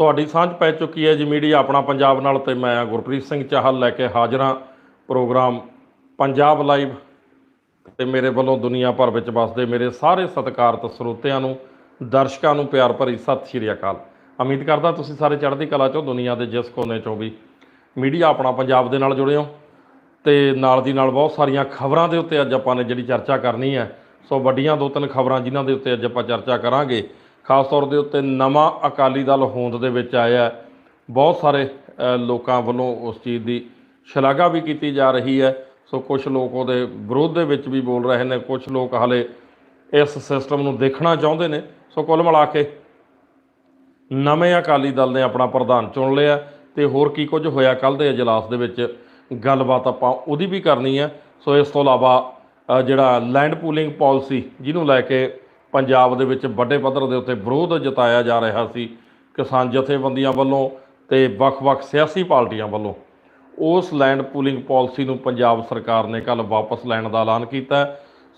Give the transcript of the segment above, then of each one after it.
ਤੁਹਾਡੀ ਸਾਂਝ ਪੈ ਚੁੱਕੀ ਹੈ ਜੀ ਮੀਡੀਆ ਆਪਣਾ ਪੰਜਾਬ ਨਾਲ ਤੇ ਮੈਂ ਗੁਰਪ੍ਰੀਤ ਸਿੰਘ ਚਾਹਲ ਲੈ ਕੇ ਹਾਜ਼ਰ ਹਾਂ। ਪ੍ਰੋਗਰਾਮ ਪੰਜਾਬ ਲਾਈਵ ਤੇ ਮੇਰੇ ਵੱਲੋਂ ਦੁਨੀਆ ਭਰ ਵਿੱਚ ਵਸਦੇ ਮੇਰੇ ਸਾਰੇ ਸਤਿਕਾਰਤ ਸਰੋਤਿਆਂ ਨੂੰ, ਦਰਸ਼ਕਾਂ ਨੂੰ ਪਿਆਰ ਭਰੀ ਸਤਿ ਸ਼੍ਰੀ ਅਕਾਲ। ਉਮੀਦ ਕਰਦਾ ਤੁਸੀਂ ਸਾਰੇ ਚੜ੍ਹਦੀ ਕਲਾ ਚੋਂ, ਦੁਨੀਆ ਦੇ ਜਿਸ ਕੋਨੇ ਚੋਂ ਵੀ ਮੀਡੀਆ ਆਪਣਾ ਪੰਜਾਬ ਦੇ ਨਾਲ ਜੁੜੇ ਹੋ ਤੇ ਨਾਲ ਦੀ ਨਾਲ ਬਹੁਤ ਸਾਰੀਆਂ ਖਬਰਾਂ ਦੇ ਉੱਤੇ ਅੱਜ ਆਪਾਂ ਨੇ ਜਿਹੜੀ ਚਰਚਾ ਕਰਨੀ ਹੈ, ਸੋ ਵੱਡੀਆਂ ਦੋ ਤਿੰਨ ਖਬਰਾਂ ਜਿਨ੍ਹਾਂ ਦੇ ਉੱਤੇ ਅੱਜ ਆਪਾਂ ਚਰਚਾ ਕਰਾਂਗੇ। ਖਾਸ ਤੌਰ ਦੇ ਉੱਤੇ ਨਵਾਂ ਅਕਾਲੀ ਦਲ ਹੋਂਦ ਦੇ ਵਿੱਚ ਆਇਆ ਬਹੁਤ ਸਾਰੇ ਲੋਕਾਂ ਵੱਲੋਂ ਉਸ ਚੀਜ਼ ਦੀ ਸ਼ਲਾਘਾ ਵੀ ਕੀਤੀ ਜਾ ਰਹੀ ਹੈ। ਸੋ ਕੁਝ ਲੋਕ ਉਹਦੇ ਵਿਰੋਧ ਦੇ ਵਿੱਚ ਵੀ ਬੋਲ ਰਹੇ ਨੇ ਕੁਝ ਲੋਕ ਹਾਲੇ ਇਸ ਸਿਸਟਮ ਨੂੰ ਦੇਖਣਾ ਚਾਹੁੰਦੇ ਨੇ। ਸੋ ਕੁੱਲ ਮਿਲਾ ਕੇ ਨਵੇਂ ਅਕਾਲੀ ਦਲ ਨੇ ਆਪਣਾ ਪ੍ਰਧਾਨ ਚੁਣ ਲਿਆ ਤੇ ਹੋਰ ਕੀ ਕੁਝ ਹੋਇਆ ਕੱਲ ਦੇ ਇਜਲਾਸ ਦੇ ਵਿੱਚ ਗੱਲਬਾਤ ਆਪਾਂ ਉਹਦੀ ਵੀ ਕਰਨੀ ਹੈ। ਸੋ ਇਸ ਤੋਂ ਇਲਾਵਾ ਜਿਹੜਾ ਲੈਂਡ ਪੂਲਿੰਗ ਪਾਲਿਸੀ ਜਿਹਨੂੰ ਲੈ ਕੇ ਪੰਜਾਬ ਦੇ ਵਿੱਚ ਵੱਡੇ ਪੱਧਰ ਦੇ ਉੱਤੇ ਵਿਰੋਧ ਜਤਾਇਆ ਜਾ ਰਿਹਾ ਸੀ ਕਿਸਾਨ ਜਥੇਬੰਦੀਆਂ ਵੱਲੋਂ ਤੇ ਵੱਖ-ਵੱਖ ਸਿਆਸੀ ਪਾਰਟੀਆਂ ਵੱਲੋਂ। ਉਸ ਲੈਂਡ ਪੂਲਿੰਗ ਪਾਲਿਸੀ ਨੂੰ ਪੰਜਾਬ ਸਰਕਾਰ ਨੇ ਕੱਲ ਵਾਪਸ ਲੈਣ ਦਾ ਐਲਾਨ ਕੀਤਾ।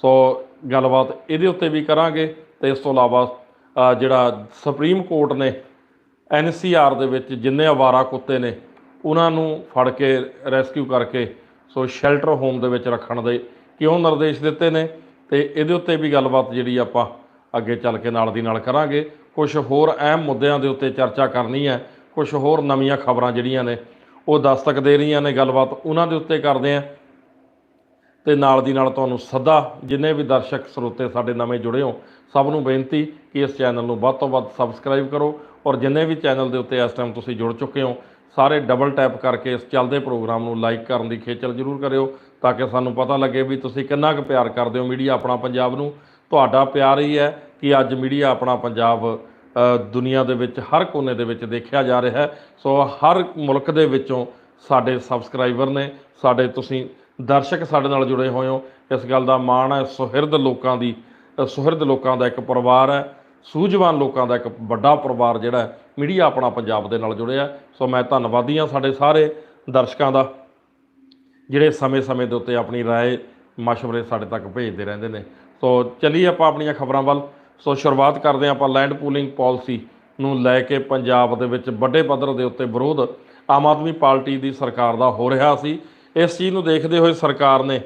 ਸੋ ਗੱਲਬਾਤ ਇਹਦੇ ਉੱਤੇ ਵੀ ਕਰਾਂਗੇ ਤੇ ਇਸ ਤੋਂ ਇਲਾਵਾ ਜਿਹੜਾ ਸੁਪਰੀਮ ਕੋਰਟ ਨੇ ਐਨਸੀਆਰ ਦੇ ਵਿੱਚ ਜਿੰਨੇ ਆਵਾਰਾ ਕੁੱਤੇ ਨੇ, ਉਹਨਾਂ ਨੂੰ ਫੜ ਕੇ ਰੈਸਕਿਊ ਕਰਕੇ, ਸੋ ਸ਼ੈਲਟਰ ਹੋਮ ਦੇ ਵਿੱਚ ਰੱਖਣ ਦੇ ਕਿਉਂ ਨਿਰਦੇਸ਼ ਦਿੱਤੇ ਨੇ ਤੇ ਇਹਦੇ ਉੱਤੇ ਵੀ ਗੱਲਬਾਤ ਜਿਹੜੀ ਆਪਾਂ ਅੱਗੇ ਚੱਲ ਕੇ ਨਾਲ ਦੀ ਨਾਲ ਕਰਾਂਗੇ। ਕੁਝ ਹੋਰ ਅਹਿਮ ਮੁੱਦਿਆਂ ਦੇ ਉੱਤੇ ਚਰਚਾ ਕਰਨੀ ਹੈ। ਕੁਝ ਹੋਰ ਨਵੀਆਂ ਖਬਰਾਂ ਜਿਹੜੀਆਂ ਨੇ, ਉਹ ਦਸਤਕ ਦੇ ਰਹੀਆਂ ਨੇ। ਗੱਲਬਾਤ ਉਹਨਾਂ ਦੇ ਉੱਤੇ ਕਰਦੇ ਆਂ ਤੇ ਨਾਲ ਦੀ ਨਾਲ ਤੁਹਾਨੂੰ ਸੱਦਾ, ਜਿੰਨੇ ਵੀ ਦਰਸ਼ਕ ਸਰੋਤੇ ਸਾਡੇ ਨਵੇਂ ਜੁੜੇ ਹੋ, ਸਭ ਨੂੰ ਬੇਨਤੀ ਕਿ ਇਸ ਚੈਨਲ ਨੂੰ ਵੱਧ ਤੋਂ ਵੱਧ ਸਬਸਕ੍ਰਾਈਬ ਕਰੋ ਔਰ ਜਿੰਨੇ ਵੀ ਚੈਨਲ ਦੇ ਉੱਤੇ ਇਸ ਟਾਈਮ ਤੁਸੀਂ ਜੁੜ ਚੁੱਕੇ ਹੋ, ਸਾਰੇ ਡਬਲ ਟੈਪ ਕਰਕੇ ਇਸ ਚੱਲਦੇ ਪ੍ਰੋਗਰਾਮ ਨੂੰ ਲਾਈਕ ਕਰਨ ਦੀ ਖੇਚਲ ਜ਼ਰੂਰ ਕਰਿਓ ਤਾਂ ਕਿ ਸਾਨੂੰ ਪਤਾ ਲੱਗੇ ਵੀ ਤੁਸੀਂ ਕਿੰਨਾ ਕੁ ਪਿਆਰ ਕਰਦੇ ਹੋ ਮੀਡੀਆ ਆਪਣਾ ਪੰਜਾਬ ਨੂੰ। ਤੁਹਾਡਾ ਪਿਆਰ ਹੀ ਹੈ ਕਿ ਅੱਜ ਮੀਡੀਆ ਆਪਣਾ ਪੰਜਾਬ ਅ, ਦੁਨੀਆ ਦੇ ਵਿੱਚ ਹਰ ਕੋਨੇ ਦੇ ਵਿੱਚ ਦੇਖਿਆ ਜਾ ਰਿਹਾ ਹੈ ਸੋ ਹਰ ਮੁਲਕ ਦੇ ਵਿੱਚੋਂ ਸਾਡੇ ਸਬਸਕ੍ਰਾਈਬਰ ਨੇ ਸਾਡੇ ਤੁਸੀਂ ਦਰਸ਼ਕ ਸਾਡੇ ਨਾਲ ਜੁੜੇ ਹੋਏ ਹੋ ਇਸ ਗੱਲ ਦਾ ਮਾਣ ਹੈ ਸੁਹਿਰਦ ਲੋਕਾਂ ਦੀ ਅ, ਸੁਹਿਰਦ ਲੋਕਾਂ ਦਾ ਇੱਕ ਪਰਿਵਾਰ ਹੈ ਸੂਝਵਾਨ ਲੋਕਾਂ ਦਾ ਇੱਕ ਵੱਡਾ ਪਰਿਵਾਰ ਜਿਹੜਾ ਹੈ, ਮੀਡੀਆ ਆਪਣਾ ਪੰਜਾਬ ਦੇ ਨਾਲ ਜੁੜਿਆ ਹੈ। ਸੋ ਮੈਂ ਧੰਨਵਾਦੀ ਹਾਂ ਸਾਡੇ ਸਾਰੇ ਦਰਸ਼ਕਾਂ ਦਾ ਜਿਹੜੇ ਸਮੇਂ-ਸਮੇਂ ਦੇ ਉੱਤੇ ਆਪਣੀ رائے ਮਸ਼ਵਰੇ ਸਾਡੇ ਤੱਕ ਭੇਜਦੇ ਰਹਿੰਦੇ ਨੇ ਸੋ ਚੱਲੀਏ ਆਪਾਂ ਆਪਣੀਆਂ ਖਬਰਾਂ ਵੱਲ। ਸੋ ਸ਼ੁਰੂਆਤ ਕਰਦੇ ਹਾਂ ਆਪਾਂ ਲੈਂਡ ਪੂਲਿੰਗ ਪਾਲਿਸੀ ਨੂੰ ਲੈ ਕੇ ਪੰਜਾਬ ਦੇ ਵਿੱਚ ਵੱਡੇ ਪੱਧਰ ਦੇ ਉੱਤੇ ਵਿਰੋਧ। ਆਮ ਆਦਮੀ ਪਾਰਟੀ ਦੀ ਸਰਕਾਰ ਦਾ ਹੋ ਰਿਹਾ ਸੀ। ਇਸ ਚੀਜ਼ ਨੂੰ ਦੇਖਦੇ ਹੋਏ ਸਰਕਾਰ ਨੇ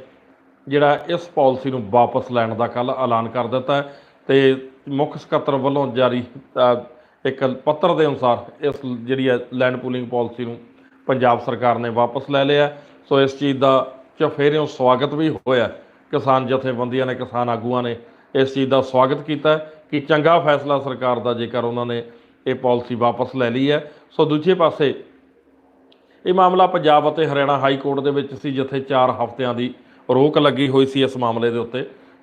ਜਿਹੜਾ ਇਸ ਪਾਲਿਸੀ ਨੂੰ ਵਾਪਸ ਲੈਣ ਦਾ ਕੱਲ ਐਲਾਨ ਕਰ ਦਿੱਤਾ ਹੈ ਤੇ ਮੁੱਖ ਸਕੱਤਰ ਵੱਲੋਂ ਜਾਰੀ ਇੱਕ ਪੱਤਰ ਦੇ ਅਨੁਸਾਰ ਇਸ ਜਿਹੜੀ ਹੈ ਲੈਂਡ ਪੂਲਿੰਗ ਪਾਲਿਸੀ ਨੂੰ ਪੰਜਾਬ ਸਰਕਾਰ ਨੇ ਵਾਪਸ ਲੈ ਲਿਆ ਸੋ ਇਸ ਚੀਜ਼ ਦਾ ਚਫੇਰਿਓਂ ਸਵਾਗਤ ਵੀ ਹੋਇਆ ਕਿਸਾਨ ਜਥੇਬੰਦੀਆਂ ਨੇ, ਕਿਸਾਨ ਆਗੂਆਂ ਨੇ ਇਸ ਚੀਜ਼ ਦਾ ਸਵਾਗਤ ਕੀਤਾ ਕਿ ਚੰਗਾ ਫੈਸਲਾ ਸਰਕਾਰ ਦਾ ਜੇਕਰ ਉਹਨਾਂ ਨੇ ਇਹ ਪਾਲਿਸੀ ਵਾਪਸ ਲੈ ਲਈ ਹੈ। ਸੋ ਦੂਜੇ ਪਾਸੇ ਇਹ ਮਾਮਲਾ ਪੰਜਾਬ ਅਤੇ ਹਰਿਆਣਾ ਹਾਈ ਕੋਰਟ ਦੇ ਵਿੱਚ ਸੀ, ਜਿੱਥੇ 4 ਹਫ਼ਤਿਆਂ ਦੀ ਰੋਕ ਲੱਗੀ ਹੋਈ ਸੀ ਇਸ ਮਾਮਲੇ ਦੇ ਉੱਤੇ।